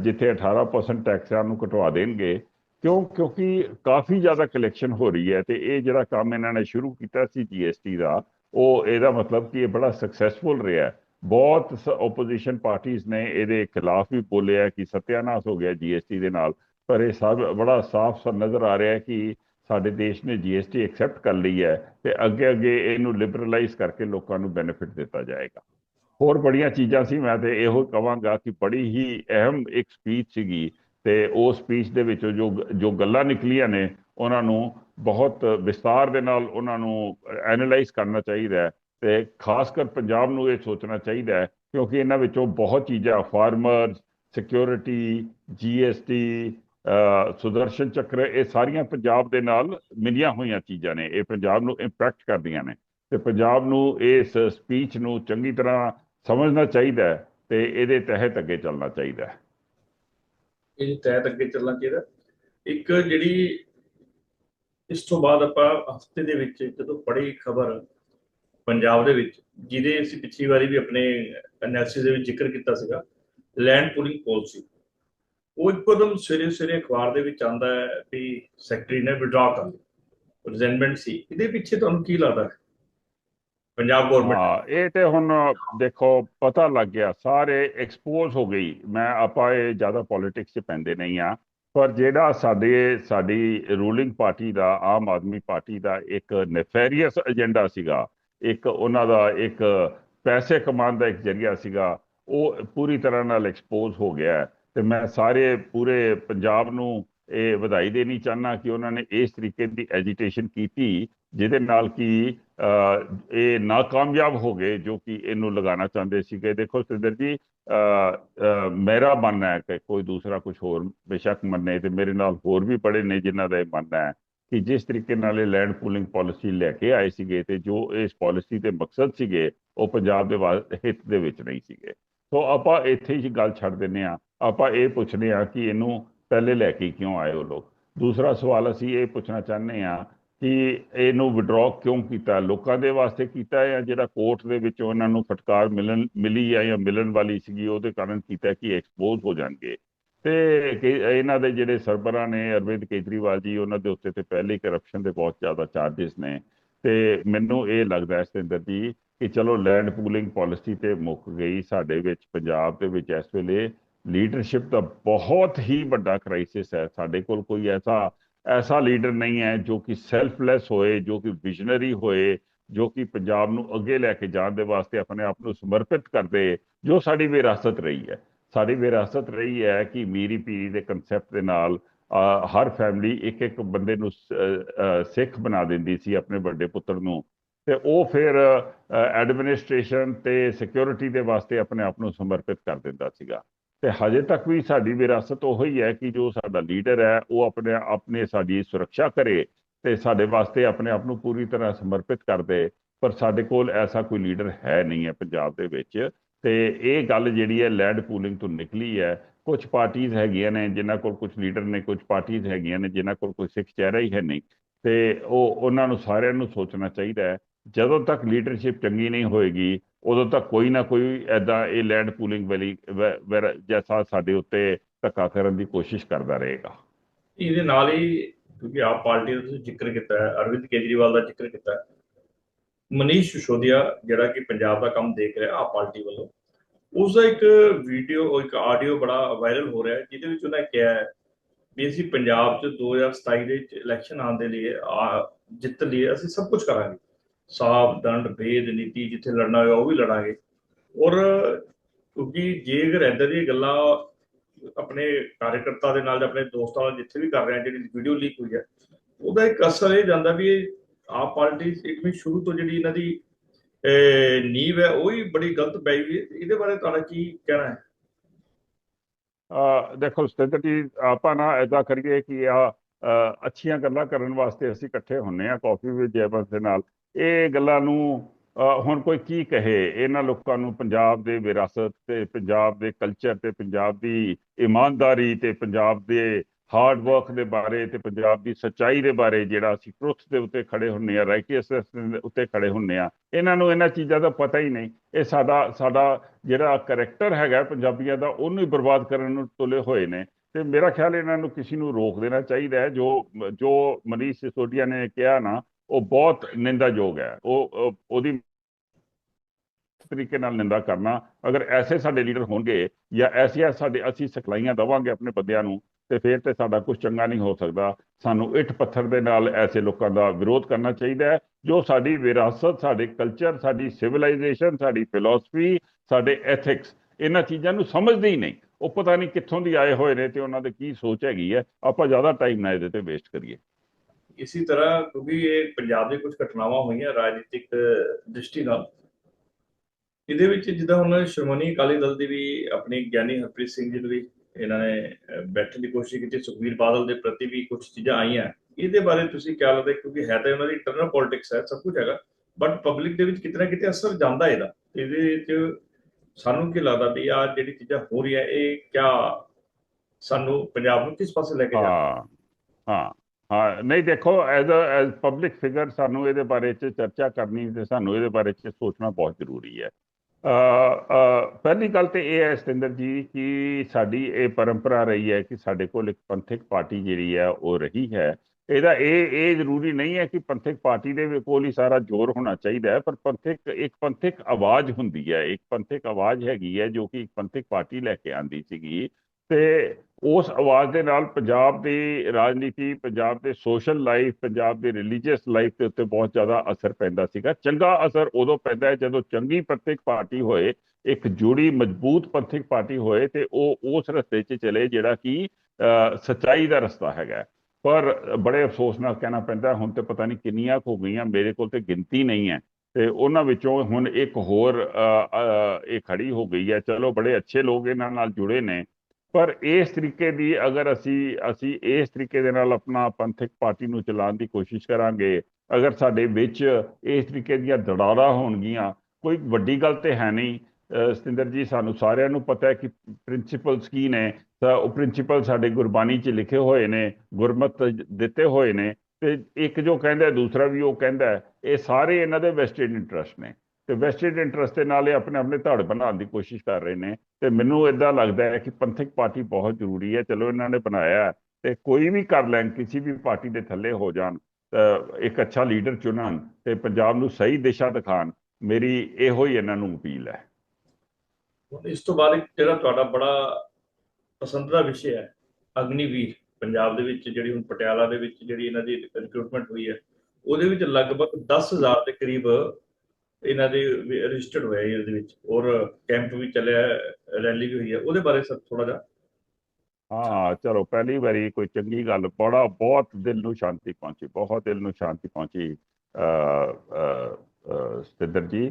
ਜਿੱਥੇ 18% ਟੈਕਸਾਂ ਨੂੰ ਘਟਵਾ ਦੇਣਗੇ। ਕਿਉਂ? ਕਿਉਂਕਿ ਕਾਫੀ ਜ਼ਿਆਦਾ ਕਲੈਕਸ਼ਨ ਹੋ ਰਹੀ ਹੈ ਤੇ ਇਹ ਜਿਹੜਾ ਕੰਮ ਇਹਨਾਂ ਨੇ ਸ਼ੁਰੂ ਕੀਤਾ ਸੀ ਜੀਐਸਟੀ ਦਾ, ਉਹ ਇਹਦਾ ਮਤਲਬ ਕਿ ਇਹ ਬੜਾ ਸਕਸੈਸਫੁਲ ਰਿਹਾ ਹੈ। ਬਹੁਤ ਆਪੋਜੀਸ਼ਨ ਪਾਰਟੀਆਂ ਨੇ ਇਹਦੇ ਖਿਲਾਫ ਵੀ ਬੋਲਿਆ ਕਿ ਸਤਿਆਨਾਸ਼ ਹੋ ਗਿਆ ਜੀਐਸਟੀ ਦੇ ਨਾਲ, ਪਰ ਇਹ ਸਭ ਬੜਾ ਸਾਫ਼ ਨਜ਼ਰ ਆ ਰਿਹਾ ਕਿ ਸਾਡੇ ਦੇਸ਼ ਨੇ ਜੀਐਸਟੀ ਐਕਸੈਪਟ ਕਰ ਲਈ ਹੈ ਤੇ ਅੱਗੇ ਅੱਗੇ ਇਹਨੂੰ ਲਿਬਰਲਾਈਜ਼ ਕਰਕੇ ਲੋਕਾਂ ਨੂੰ ਬੈਨੀਫਿਟ ਦਿੱਤਾ ਜਾਏਗਾ। ਹੋਰ ਬੜੀਆਂ ਚੀਜ਼ਾਂ ਸੀ, ਮੈਂ ਤੇ ਇਹੋ ਕਹਾਂਗਾ ਕਿ ਬੜੀ ਹੀ ਅਹਿਮ ਇੱਕ ਸਪੀਚ ਸੀਗੀ ਤੇ ਉਹ ਸਪੀਚ ਦੇ ਵਿੱਚੋਂ ਜੋ ਜੋ ਗੱਲਾਂ ਨਿਕਲੀਆਂ ਨੇ, ਉਹਨਾਂ ਨੂੰ ਬਹੁਤ ਵਿਸਤਾਰ ਦੇ ਨਾਲ ਉਹਨਾਂ ਨੂੰ ਐਨਾਲਾਈਜ਼ ਕਰਨਾ ਚਾਹੀਦਾ ਹੈ ਤੇ ਖਾਸ ਕਰ ਪੰਜਾਬ ਨੂੰ ਇਹ ਸੋਚਣਾ ਚਾਹੀਦਾ ਹੈ ਕਿਉਂਕਿ ਇਹਨਾਂ ਵਿੱਚੋਂ ਬਹੁਤ ਚੀਜ਼ਾਂ ਫਾਰਮਰਸ ਸਿਕਿਉਰਿਟੀ ਜੀਐਸਟੀ ਸੁਦਰਸ਼ਨ ਚੱਕਰ ਇਹ ਸਾਰੀਆਂ ਪੰਜਾਬ ਦੇ ਨਾਲ ਮਿਲੀਆਂ ਹੋਈਆਂ ਚੀਜ਼ਾਂ ਨੇ, ਇਹ ਪੰਜਾਬ ਨੂੰ ਇੰਪੈਕਟ ਕਰਦੀਆਂ ਨੇ ਤੇ ਪੰਜਾਬ ਨੂੰ ਇਸ ਸਪੀਚ ਨੂੰ ਚੰਗੀ ਤਰ੍ਹਾਂ ਸਮਝਣਾ ਚਾਹੀਦਾ ਹੈ ਤੇ ਇਹਦੇ ਤਹਿਤ ਅੱਗੇ ਚੱਲਣਾ ਚਾਹੀਦਾ ਹੈ। ਇਹ ਤਹਿਤ ਅੱਗੇ ਚੱਲਣਾ ਚਾਹੀਦਾ। ਇੱਕ ਜਿਹੜੀ ਇਸ ਤੋਂ ਬਾਅਦ ਆਪਾਂ ਹਫ਼ਤੇ ਦੇ ਵਿੱਚ ਜਦੋਂ ਪੜ੍ਹੀ ਖਬਰ ਪੰਜਾਬ ਦੇ ਵਿੱਚ, ਜਿਹਦੇ ਅਸੀਂ ਪਿਛਲੀ ਵਾਰੀ ਵੀ ਆਪਣੇ ਐਨਾਲਿਸਿਸ ਦੇ ਵਿੱਚ ਜ਼ਿਕਰ ਕੀਤਾ ਸੀਗਾ ਲੈਂਡ ਪੂਲਿੰਗ ਪਾਲਿਸੀ ਉਹ ਇੱਕਦਮ ਸਵੇਰੇ ਸਵੇਰੇ ਅਖਬਾਰ ਦੇ ਵਿੱਚ ਆਂਦਾ ਹੈ ਵੀ ਸੈਕਟਰੀ ਨੇ ਵਿਡਰਾ ਕਰ ਲਿਆ ਰਿਜ਼ੈਂਟਮੈਂਟ ਸੀ। ਇਹਦੇ ਪਿੱਛੇ ਤੁਹਾਨੂੰ ਕੀ ਲੱਗਦਾ? ਪੰਜਾਬ ਗਵਰਨਮੈਂਟ ਹਾਂ, ਇਹ ਤੇ ਹੁਣ ਦੇਖੋ, ਪਤਾ ਲੱਗ ਗਿਆ। ਸਾਰੇ ਐਕਸਪੋਜ਼ ਹੋ ਗਈ ਮੈਂ, ਆਪਾਂ ਇਹ ਜ਼ਿਆਦਾ ਪੋਲਿਟਿਕਸ 'ਚ ਪੈਂਦੇ ਨਹੀਂ ਆ ਪਰ ਜਿਹੜਾ ਸਾਡੇ, ਸਾਡੀ ਰੂਲਿੰਗ ਪਾਰਟੀ ਦਾ, ਆਮ ਆਦਮੀ ਪਾਰਟੀ ਦਾ ਇੱਕ ਨੈਫੇਰੀਅਸ ਏਜੰਡਾ ਸੀਗਾ, ਇੱਕ ਉਹਨਾਂ ਦਾ ਇੱਕ ਪੈਸੇ ਕਮਾਉਣ ਦਾ ਇੱਕ ਜਰੀਆ ਸੀਗਾ, ਉਹ ਪੂਰੀ ਤਰ੍ਹਾਂ ਨਾਲ ਐਕਸਪੋਜ਼ ਹੋ ਗਿਆ। ਤੇ ਮੈਂ ਸਾਰੇ ਪੂਰੇ ਪੰਜਾਬ ਨੂੰ ਇਹ ਵਧਾਈ ਦੇਣੀ ਚਾਹਨਾ ਕਿ ਉਹਨਾਂ ਨੇ ਇਸ ਤਰੀਕੇ ਦੀ ਐਜੀਟੇਸ਼ਨ ਕੀਤੀ, ਜਿਹਦੇ ਨਾਲ ਕਿ ਇਹ ਨਾਕਾਮਯਾਬ ਹੋ ਗਏ ਜੋ ਕਿ ਇਹਨੂੰ ਲਗਾਉਣਾ ਚਾਹੁੰਦੇ ਸੀਗੇ। ਦੇਖੋ ਸਿੰਦਰ ਜੀ ਮੇਰਾ ਮੰਨਣਾ ਹੈ ਕਿ ਕੋਈ ਦੂਸਰਾ ਕੁਝ ਹੋਰ ਬੇਸ਼ੱਕ ਮੰਨੇ ਤੇ ਮੇਰੇ ਨਾਲ ਹੋਰ ਵੀ ਪੜੇ ਨੇ ਜਿਨ੍ਹਾਂ ਦਾ ਇਹ ਮੰਨਣਾ ਹੈ ਕਿ ਜਿਸ ਤਰੀਕੇ ਨਾਲ ਇਹ ਲੈਂਡ ਪੂਲਿੰਗ ਪਾਲਿਸੀ ਲੈ ਕੇ ਆਏ ਸੀਗੇ ਤੇ ਜੋ ਇਸ ਪਾਲਿਸੀ ਦੇ ਮਕਸਦ ਸੀਗੇ, ਉਹ ਪੰਜਾਬ ਦੇ ਵਾ- ਹਿੱਤ ਦੇ ਵਿੱਚ ਨਹੀਂ ਸੀਗੇ। ਸੋ ਆਪਾਂ ਇੱਥੇ ਹੀ ਗੱਲ ਛੱਡ ਦਿੰਨੇ ਆ ਆਪਾਂ ਇਹ ਪੁੱਛਦੇ ਆ ਕਿ ਇਹਨੂੰ ਪਹਿਲੇ ਲੈ ਕੇ ਕਿਉਂ ਆਏ ਉਹ ਲੋਕ? ਦੂਸਰਾ ਸਵਾਲ ਅਸੀਂ ਇਹ ਪੁੱਛਣਾ ਚਾਹੁੰਦੇ ਆ ਕਿ ਇਹਨੂੰ ਵਿਡਰਾਅ ਕਿਉਂ ਕੀਤਾ? ਲੋਕਾਂ ਦੇ ਵਾਸਤੇ ਕੀਤਾ ਹੈ ਜਾਂ ਜਿਹੜਾ ਕੋਰਟ ਦੇ ਵਿੱਚ ਉਹਨਾਂ ਨੂੰ ਫਟਕਾਰ ਮਿਲਣ, ਮਿਲੀ ਹੈ ਜਾਂ ਮਿਲਣ ਵਾਲੀ ਸੀਗੀ, ਉਹਦੇ ਕਾਰਨ ਕੀਤਾ ਕਿ ਐਕਸਪੋਜ਼ ਹੋ ਜਾਣਗੇ? ਤੇ ਇਹਨਾਂ ਦੇ ਜਿਹੜੇ ਸਰਬਰਾਂ ਨੇ, ਅਰਵਿੰਦ ਕੇਜਰੀਵਾਲ ਜੀ, ਉਹਨਾਂ ਦੇ ਉੱਤੇ ਤੇ ਪਹਿਲੇ ਕਰਪਸ਼ਨ ਦੇ ਬਹੁਤ ਜ਼ਿਆਦਾ ਚਾਰजेस ਨੇ। ਤੇ ਮੈਨੂੰ ਇਹ ਲੱਗਦਾ ਹੈ ਸਤਿੰਦਰ ਜੀ ਕਿ ਚਲੋ ਲੈਂਡ ਪੂਲਿੰਗ ਪਾਲਿਸੀ ਤੇ ਮੁੱਕ ਗਈ ਸਾਡੇ ਵਿੱਚ, ਪੰਜਾਬ ਦੇ ਵਿੱਚ ਇਸ ਵੇਲੇ। ਲੀਡਰਸ਼ਿਪ ਦਾ ਬਹੁਤ ਹੀ ਵੱਡਾ ਕ੍ਰਾਈਸਿਸ ਹੈ। ਸਾਡੇ ਕੋਲ ਕੋਈ ਐਸਾ ਐਸਾ ਲੀਡਰ ਨਹੀਂ ਹੈ ਜੋ ਕਿ ਸੈਲਫਲੈਸ ਹੋਏ, ਜੋ ਕਿ ਵਿਜ਼ਨਰੀ ਹੋਏ, ਜੋ ਕਿ ਪੰਜਾਬ ਨੂੰ ਅੱਗੇ ਲੈ ਕੇ ਜਾਣ ਦੇ ਵਾਸਤੇ ਆਪਣੇ ਆਪ ਨੂੰ ਸਮਰਪਿਤ ਕਰਦੇ, ਜੋ ਸਾਡੀ ਵਿਰਾਸਤ ਰਹੀ ਹੈ। ਸਾਡੀ ਵਿਰਾਸਤ ਰਹੀ ਹੈ ਕਿ ਮੀਰੀ ਪੀਰੀ ਦੇ ਕਨਸੈਪਟ ਦੇ ਨਾਲ ਹਰ ਫੈਮਿਲੀ ਇੱਕ ਇੱਕ ਬੰਦੇ ਨੂੰ ਸਿੱਖ ਬਣਾ ਦਿੰਦੀ ਸੀ ਆਪਣੇ ਵੱਡੇ ਪੁੱਤਰ ਨੂੰ। ਤੇ ਉਹ ਫਿਰ ਐਡਮਿਨਿਸਟ੍ਰੇਸ਼ਨ ਤੇ ਸਿਕਿਉਰਿਟੀ ਦੇ ਵਾਸਤੇ ਆਪਣੇ ਆਪ ਨੂੰ ਸਮਰਪਿਤ ਕਰ ਦਿੰਦਾ ਸੀਗਾ। ਤੇ ਹਜੇ ਤੱਕ ਵੀ ਸਾਡੀ ਵਿਰਾਸਤ ਉਹ ਹੀ ਹੈ ਕਿ ਜੋ ਸਾਡਾ ਲੀਡਰ ਹੈ, ਉਹ ਆਪਣੇ ਆਪਣੇ ਸਾਡੀ ਸੁਰੱਖਿਆ ਕਰੇ ਤੇ ਸਾਡੇ ਵਾਸਤੇ ਆਪਣੇ ਆਪ ਨੂੰ ਪੂਰੀ ਤਰ੍ਹਾਂ ਸਮਰਪਿਤ ਕਰ ਦੇ। ਪਰ ਸਾਡੇ ਕੋਲ ਐਸਾ ਕੋਈ ਲੀਡਰ ਹੈ ਨਹੀਂ ਹੈ ਪੰਜਾਬ ਦੇ ਵਿੱਚ। ਤੇ ਇਹ ਗੱਲ ਜਿਹੜੀ ਹੈ ਲੈਂਡ ਪੂਲਿੰਗ ਤੋਂ ਨਿਕਲੀ ਹੈ। ਕੁਝ ਪਾਰਟੀਆਂ ਹੈਗੀਆਂ ਨੇ ਜਿਨ੍ਹਾਂ ਕੋਲ ਕੁਝ ਲੀਡਰ ਨੇ ਕੁਝ ਪਾਰਟੀਆਂ ਹੈਗੀਆਂ ਨੇ ਜਿਨ੍ਹਾਂ ਕੋਲ ਕੋਈ ਸਿੱਖ ਚਿਹਰਾ ਹੀ ਹੈ ਨਹੀਂ। ਤੇ ਉਹ, ਉਹਨਾਂ ਨੂੰ ਸਾਰਿਆਂ ਨੂੰ ਸੋਚਣਾ ਚਾਹੀਦਾ ਹੈ ਜਦੋਂ ਤੱਕ ਲੀਡਰਸ਼ਿਪ ਚੰਗੀ ਨਹੀਂ ਹੋਏਗੀ, ਉਦੋਂ ਤੱਕ ਕੋਈ ਨਾ ਕੋਈ ਐਦਾਂ ਇਹ ਲੈਂਡ ਪੂਲਿੰਗ ਵੈਲੀ ਵੈ- ਜੈਸਾ ਸਾਡੇ ਉੱਤੇ ਧੱਕਾ ਕਰਨ ਦੀ ਕੋਸ਼ਿਸ਼ ਕਰਦਾ ਰਹੇਗਾ। ਇਹਦੇ ਨਾਲ ਹੀ ਕਿਉਂਕਿ ਆਪ ਪਾਰਟੀ ਦਾ ਤੁਸੀਂ ਜ਼ਿਕਰ ਕੀਤਾ ਹੈ ਅਰਵਿੰਦ ਕੇਜਰੀਵਾਲ ਦਾ ਜ਼ਿਕਰ ਕੀਤਾ ਹੈ ਮਨੀਸ਼ ਸਿਸੋਦੀਆ ਜਿਹੜਾ ਕਿ ਪੰਜਾਬ ਦਾ ਕੰਮ ਦੇਖ ਰਿਹਾ ਆਪ ਪਾਰਟੀ ਵੱਲੋਂ ਉਸ ਦਾ ਇੱਕ ਵੀਡੀਓ ਇੱਕ ਆਡੀਓ ਬੜਾ ਵਾਇਰਲ ਹੋ ਰਿਹਾ ਹੈ ਜਿਹਦੇ ਵਿੱਚ ਉਹਨਾਂ ਕਿਹਾ ਹੈ ਵੀ ਅਸੀਂ ਪੰਜਾਬ 'ਚ 2027 ਦੇ ਵਿੱਚ ਇਲੈਕਸ਼ਨ ਆਉਣ ਦੇ ਲਈ, ਆ, ਜਿੱਤ ਲਈ ਅਸੀਂ ਸਭ ਕੁਝ ਕਰਾਂਗੇ। ਸਾਫ਼ ਦੰਡ ਭੇਦ ਨੀਤੀ ਜਿੱਥੇ ਲੜਨਾ ਹੋਇਆ ਉਹ ਵੀ ਲੜਾਂਗੇ। ਔਰ ਕਿਉਂਕਿ ਜੇ ਅਗਰ ਏਦਾਂ ਦੀਆਂ ਗੱਲਾਂ ਆਪਣੇ ਕਾਰਜਕਰਤਾ ਦੇ ਨਾਲ ਜਾਂ ਆਪਣੇ ਦੋਸਤਾਂ ਨਾਲ ਜਿੱਥੇ ਵੀ ਕਰ ਰਹੇ ਆ ਜਿਹੜੀ ਵੀਡੀਓ ਲੀਕ ਹੋਈ ਹੈ ਉਹਦਾ ਇੱਕ ਅਸਰ ਇਹ ਜਾਂਦਾ ਵੀ ਇਹ ਆਪ ਪਾਰਟੀ ਇੱਕ ਵੀ ਸ਼ੁਰੂ ਤੋਂ ਜਿਹੜੀ ਇਹਨਾਂ ਦੀ ਅਹ, ਨੀਂਵ ਹੈ ਉਹ ਹੀ ਬੜੀ ਗਲਤ ਪਈ ਹੋਈ ਇਹਦੇ ਬਾਰੇ ਤੁਹਾਡਾ ਕੀ ਕਹਿਣਾ ਹੈ? ਅ ਦੇਖੋ ਸਤਿੰਦਰ ਜੀ ਆਪਾਂ ਨਾ ਐਦਾਂ ਕਰੀਏ ਕਿ ਆ ਅੱਛੀਆਂ ਗੱਲਾਂ ਕਰਨ ਵਾਸਤੇ ਅਸੀਂ ਇਕੱਠੇ ਹੁੰਨੇ ਆ ਕਾਫੀ ਵਿੱਚ ਜੈਬਸ ਦੇ ਨਾਲ। ਇਹ ਗੱਲਾਂ ਨੂੰ ਹੁਣ ਕੋਈ ਕੀ ਕਹੇ? ਇਹਨਾਂ ਲੋਕਾਂ ਨੂੰ ਪੰਜਾਬ ਦੇ ਵਿਰਾਸਤ ਤੇ ਪੰਜਾਬ ਦੇ ਕਲਚਰ ਤੇ ਪੰਜਾਬ ਦੀ ਇਮਾਨਦਾਰੀ ਤੇ ਪੰਜਾਬ ਦੇ ਹਾਰਡ ਵਰਕ ਦੇ ਬਾਰੇ ਤੇ ਪੰਜਾਬ ਦੀ ਸੱਚਾਈ ਦੇ ਬਾਰੇ ਜਿਹੜਾ ਅਸੀਂ ਟਰੁੱਥ ਦੇ ਉੱਤੇ ਖੜੇ ਹੁੰਨੇ ਆ ਰਾਈਟੀਅਸਨੈਸ ਦੇ ਉੱਤੇ ਖੜੇ ਹੁੰਨੇ ਆ, ਇਹਨਾਂ ਨੂੰ ਇਹਨਾਂ ਚੀਜ਼ਾਂ ਦਾ ਪਤਾ ਹੀ ਨਹੀਂ। ਇਹ ਸਾਡਾ ਸਾਡਾ ਜਿਹੜਾ ਕਰੈਕਟਰ ਹੈਗਾ ਪੰਜਾਬੀਆਂ ਦਾ, ਉਹਨੂੰ ਹੀ ਬਰਬਾਦ ਕਰਨ ਨੂੰ ਤੁਲੇ ਹੋਏ ਨੇ। ਤੇ ਮੇਰਾ ਖਿਆਲ ਇਹਨਾਂ ਨੂੰ ਕਿਸੇ ਨੂੰ ਰੋਕ ਦੇਣਾ ਚਾਹੀਦਾ ਹੈ। ਜੋ ਜੋ ਮਨੀਸ਼ ਸਿਸੋਦੀਆ ਨੇ ਕਿਹਾ ਨਾ ਉਹ ਬਹੁਤ ਨਿੰਦਾਯੋਗ ਹੈ। ਉਹ ਉਹਦੀ ਤਰੀਕੇ ਨਾਲ ਨਿੰਦਾ ਕਰਨਾ, ਅਗਰ ਐਸੇ ਸਾਡੇ ਲੀਡਰ ਹੋਣਗੇ ਜਾਂ ਐਸੀਆਂ ਸਾਡੇ, ਅਸੀਂ ਸਿਖਲਾਈਆਂ ਦਵਾਂਗੇ ਆਪਣੇ ਬੰਦਿਆਂ ਨੂੰ, ਤੇ ਫਿਰ ਤੇ ਸਾਡਾ ਕੁਝ ਚੰਗਾ ਨਹੀਂ ਹੋ ਸਕਦਾ। ਸਾਨੂੰ ਇੱਟ ਪੱਥਰ ਦੇ ਨਾਲ ਐਸੇ ਲੋਕਾਂ ਦਾ ਵਿਰੋਧ ਕਰਨਾ ਚਾਹੀਦਾ ਹੈ, ਜੋ ਸਾਡੀ ਵਿਰਾਸਤ, ਸਾਡੇ ਕਲਚਰ ਸਾਡੀ ਸਿਵਲਾਈਜੇਸ਼ਨ ਸਾਡੀ ਫਿਲਾਸਫੀ ਸਾਡੇ ਐਥਿਕਸ ਇਹਨਾਂ ਚੀਜ਼ਾਂ ਨੂੰ ਸਮਝਦੇ ਹੀ ਨਹੀਂ। ਉਹ ਪਤਾ ਨਹੀਂ ਕਿੱਥੋਂ ਦੀ ਆਏ ਹੋਏ ਨੇ ਤੇ ਉਹਨਾਂ ਦੀ ਕੀ ਸੋਚ ਹੈਗੀ ਹੈ। ਆਪਾਂ ਜ਼ਿਆਦਾ ਟਾਈਮ ਨਾ ਇਹਦੇ ਤੇ ਵੇਸਟ ਕਰੀਏ। ਇਸੇ ਤਰ੍ਹਾਂ ਕਿਉਂਕਿ ਇਹ ਪੰਜਾਬ ਦੇ ਕੁਝ ਘਟਨਾਵਾਂ ਹੋਈਆਂ ਰਾਜਨੀਤਿਕ ਦ੍ਰਿਸ਼ਟੀ ਨਾਲ। ਇਹਦੇ ਵਿੱਚ ਜਿੱਦਾਂ ਹੁਣ ਸ਼੍ਰੋਮਣੀ ਅਕਾਲੀ ਦਲ ਦੀ ਵੀ ਆਪਣੀ ਗਿਆਨੀ ਹਰਪ੍ਰੀਤ ਸਿੰਘ ਜੀ ਨੂੰ ਵੀ ਇਹਨਾਂ ਨੇ ਬੈਠਣ ਦੀ ਕੋਸ਼ਿਸ਼ ਕੀਤੀ ਸੁਖਬੀਰ ਬਾਦਲ ਦੇ ਪ੍ਰਤੀ ਵੀ ਕੁਝ ਚੀਜ਼ਾਂ ਆਈਆਂ। ਇਹਦੇ ਬਾਰੇ ਤੁਸੀਂ ਕੀ ਲੱਗਦਾ ਕਿਉਂਕਿ ਹੈ ਤਾਂ ਉਹਨਾਂ ਦੀ ਇੰਟਰਨਲ ਪੋਲਿਟਿਕਸ ਹੈ ਸਭ ਕੁਝ ਹੈਗਾ ਬਟ ਪਬਲਿਕ ਦੇ ਵਿੱਚ ਕਿਤੇ ਨਾ ਕਿਤੇ ਅਸਰ ਜਾਂਦਾ ਇਹਦਾ। ਇਹਦੇ ਵਿੱਚ ਸਾਨੂੰ ਕੀ ਲੱਗਦਾ ਵੀ ਆ ਜਿਹੜੀ ਚੀਜ਼ਾਂ ਹੋ ਰਹੀਆਂ ਇਹ ਕਿਆ ਸਾਨੂੰ ਪੰਜਾਬ ਨੂੰ ਕਿਸ ਪਾਸੇ ਲੈ ਕੇ ਜਾ ਹਾਂ ਹਾਂ। ਹਾਂ, ਨਹੀਂ ਦੇਖੋ as a as public figure ਸਾਨੂੰ ਇਹਦੇ ਬਾਰੇ ਚ ਚਰਚਾ ਕਰਨੀ ਤੇ ਸਾਨੂੰ ਇਹਦੇ ਬਾਰੇ ਚ ਸੋਚਣਾ ਬਹੁਤ ਜ਼ਰੂਰੀ ਹੈ। ਅ ਪਹਿਲੀ ਗੱਲ ਤੇ ਇਹ ਹੈ ਸਤਿੰਦਰ ਜੀ ਕਿ ਸਾਡੀ ਇਹ ਪਰੰਪਰਾ ਰਹੀ ਹੈ ਕਿ ਸਾਡੇ ਕੋਲ ਇੱਕ ਪੰਥਕ ਪਾਰਟੀ ਜਿਹੜੀ ਹੈ, ਉਹ ਰਹੀ ਹੈ। ਇਹਦਾ ਇਹ ਇਹ ਜ਼ਰੂਰੀ ਨਹੀਂ ਹੈ ਕਿ ਪੰਥਕ ਪਾਰਟੀ ਦੇ ਕੋਲ ਹੀ ਸਾਰਾ ਜ਼ੋਰ ਹੋਣਾ ਚਾਹੀਦਾ ਹੈ, ਪਰ ਪੰਥਕ, ਇੱਕ ਪੰਥਕ ਆਵਾਜ਼ ਹੁੰਦੀ ਹੈ। ਇੱਕ ਪੰਥਕ ਆਵਾਜ਼ ਹੈਗੀ ਹੈ ਜੋ ਕਿ ਇੱਕ ਪੰਥਕ ਪਾਰਟੀ ਲੈ ਕੇ ਆਂਦੀ ਸੀਗੀ। ਤੇ ਉਸ ਆਵਾਜ਼ ਦੇ ਨਾਲ ਪੰਜਾਬ ਦੀ ਰਾਜਨੀਤੀ ਪੰਜਾਬ ਦੇ ਸੋਸ਼ਲ ਲਾਈਫ ਪੰਜਾਬ ਦੀ ਰਿਲੀਜੀਅਸ ਲਾਈਫ ਦੇ ਉੱਤੇ ਬਹੁਤ ਜ਼ਿਆਦਾ ਅਸਰ ਪੈਂਦਾ ਸੀਗਾ। ਚੰਗਾ ਅਸਰ ਉਦੋਂ ਪੈਂਦਾ ਹੈ ਜਦੋਂ ਚੰਗੀ ਪੰਥਕ ਪਾਰਟੀ ਹੋਏ ਇੱਕ ਜੁੜੀ ਮਜ਼ਬੂਤ ਪੰਥਕ ਪਾਰਟੀ ਹੋਏ ਤੇ ਉਹ ਉਸ ਰਸਤੇ 'ਚ ਚਲੇ ਜਿਹੜਾ ਕਿ ਅ, ਸੱਚਾਈ ਦਾ ਰਸਤਾ ਹੈਗਾ। ਪਰ ਬੜੇ ਅਫਸੋਸ ਨਾਲ ਕਹਿਣਾ ਪੈਂਦਾ ਹੁਣ ਤੇ ਪਤਾ ਨਹੀਂ ਕਿੰਨੀਆਂ ਕੁ ਹੋ ਗਈਆਂ ਮੇਰੇ ਕੋਲ ਤੇ ਗਿਣਤੀ ਨਹੀਂ ਹੈ। ਤੇ ਉਹਨਾਂ ਵਿੱਚੋਂ ਹੁਣ ਇੱਕ ਹੋਰ ਇਹ ਖੜੀ ਹੋ ਗਈ ਹੈ। ਚਲੋ ਬੜੇ ਅੱਛੇ ਲੋਕ ਇਹਨਾਂ ਨਾਲ ਜੁੜੇ ਨੇ। ਪਰ ਇਸ ਤਰੀਕੇ ਦੀ ਅਗਰ ਅਸੀਂ ਅਸੀਂ ਇਸ ਤਰੀਕੇ ਦੇ ਨਾਲ ਆਪਣਾ ਪੰਥਕ ਪਾਰਟੀ ਨੂੰ ਚਲਾਉਣ ਦੀ ਕੋਸ਼ਿਸ਼ ਕਰਾਂਗੇ, ਅਗਰ ਸਾਡੇ ਵਿੱਚ ਇਸ ਤਰੀਕੇ ਦੀਆਂ ਦੜਾਰਾ ਹੋਣਗੀਆਂ, ਕੋਈ ਵੱਡੀ ਗੱਲ ਤੇ ਹੈ ਨਹੀਂ। ਸਤਿੰਦਰ ਜੀ, ਸਾਨੂੰ ਸਾਰਿਆਂ ਨੂੰ ਪਤਾ ਹੈ ਕਿ ਪ੍ਰਿੰਸੀਪਲਸ ਕੀ ਨੇ। ਤਾਂ ਉਹ ਪ੍ਰਿੰਸੀਪਲ ਸਾਡੇ ਗੁਰਬਾਣੀ 'ਚ ਲਿਖੇ ਹੋਏ ਨੇ, ਗੁਰਮਤ ਦਿੱਤੇ ਹੋਏ ਨੇ। ਤੇ ਇੱਕ ਜੋ ਕਹਿੰਦਾ, ਦੂਸਰਾ ਵੀ ਉਹ ਕਹਿੰਦਾ, ਇਹ ਸਾਰੇ ਇਹਨਾਂ ਦੇ ਵੈਸਟਡ ਇੰਟਰਸਟ ਨੇ। ਤੇ ਵੈਸਟਡ ਇੰਟਰਸਟ ਦੇ ਨਾਲ ਇਹ ਆਪਣੇ ਆਪਣੇ ਧੜ ਬਣਾਉਣ ਦੀ ਕੋਸ਼ਿਸ਼ ਕਰ ਰਹੇ ਨੇ ਤੇ ਮੈਨੂੰ ਇਦਾਂ ਲੱਗਦਾ ਹੈ ਕਿ ਪੰਥਕ ਪਾਰਟੀ ਬਹੁਤ ਜ਼ਰੂਰੀ ਹੈ ਚਲੋ ਇਹਨਾਂ ਨੇ ਬਣਾਇਆ ਹੈ, ਤੇ ਕੋਈ ਵੀ ਕਰ ਲੈਣ ਕਿਸੇ ਵੀ ਪਾਰਟੀ ਦੇ ਥੱਲੇ ਹੋ ਜਾਣ ਤਾਂ ਇੱਕ ਅੱਛਾ ਲੀਡਰ ਚੁਣਨ ਤੇ ਪੰਜਾਬ ਨੂੰ ਸਹੀ ਦਿਸ਼ਾ ਦਿਖਾਣ ਮੇਰੀ ਇਹੋ ਹੀ ਇਹਨਾਂ ਨੂੰ ਅਪੀਲ ਹੈ। ਇਸ ਤੋਂ ਬਾਅਦ ਇੱਕ ਜਿਹੜਾ ਤੁਹਾਡਾ ਬੜਾ ਪਸੰਦ ਦਾ ਵਿਸ਼ੇ ਹੈ ਅਗਨੀਵੀਰ ਪੰਜਾਬ ਦੇ ਵਿੱਚ ਜਿਹੜੀ ਹੁਣ ਪਟਿਆਲਾ ਦੇ ਵਿੱਚ ਜਿਹੜੀ ਇਹਨਾਂ ਦੀ ਰਿਕਰੂਟਮੈਂਟ ਹੋਈ ਹੈ ਉਹਦੇ ਵਿੱਚ ਲਗਭਗ 10000 ਦੇ ਕਰੀਬ ਇਹਨਾਂ ਦੇ ਰਜਿਸਟਰਡ ਹੋਏ ਇਹਦੇ ਵਿੱਚ। ਔਰ ਕੈਂਪ ਵੀ ਚੱਲਿਆ ਰੈਲੀ ਵੀ ਹੋਈ ਹੈ ਉਹਦੇ ਬਾਰੇ ਸਰ ਥੋੜਾ ਜਿਹਾ। ਹਾਂ, ਚਲੋ ਪਹਿਲੀ ਵਾਰੀ ਕੋਈ ਚੰਗੀ ਗੱਲ, ਬੜਾ, ਬਹੁਤ ਦਿਲ ਨੂੰ ਸ਼ਾਂਤੀ ਪਹੁੰਚੀ, ਬਹੁਤ ਦਿਲ ਨੂੰ ਸ਼ਾਂਤੀ ਪਹੁੰਚੀ ਅ ਸਤਿੰਦਰ ਜੀ।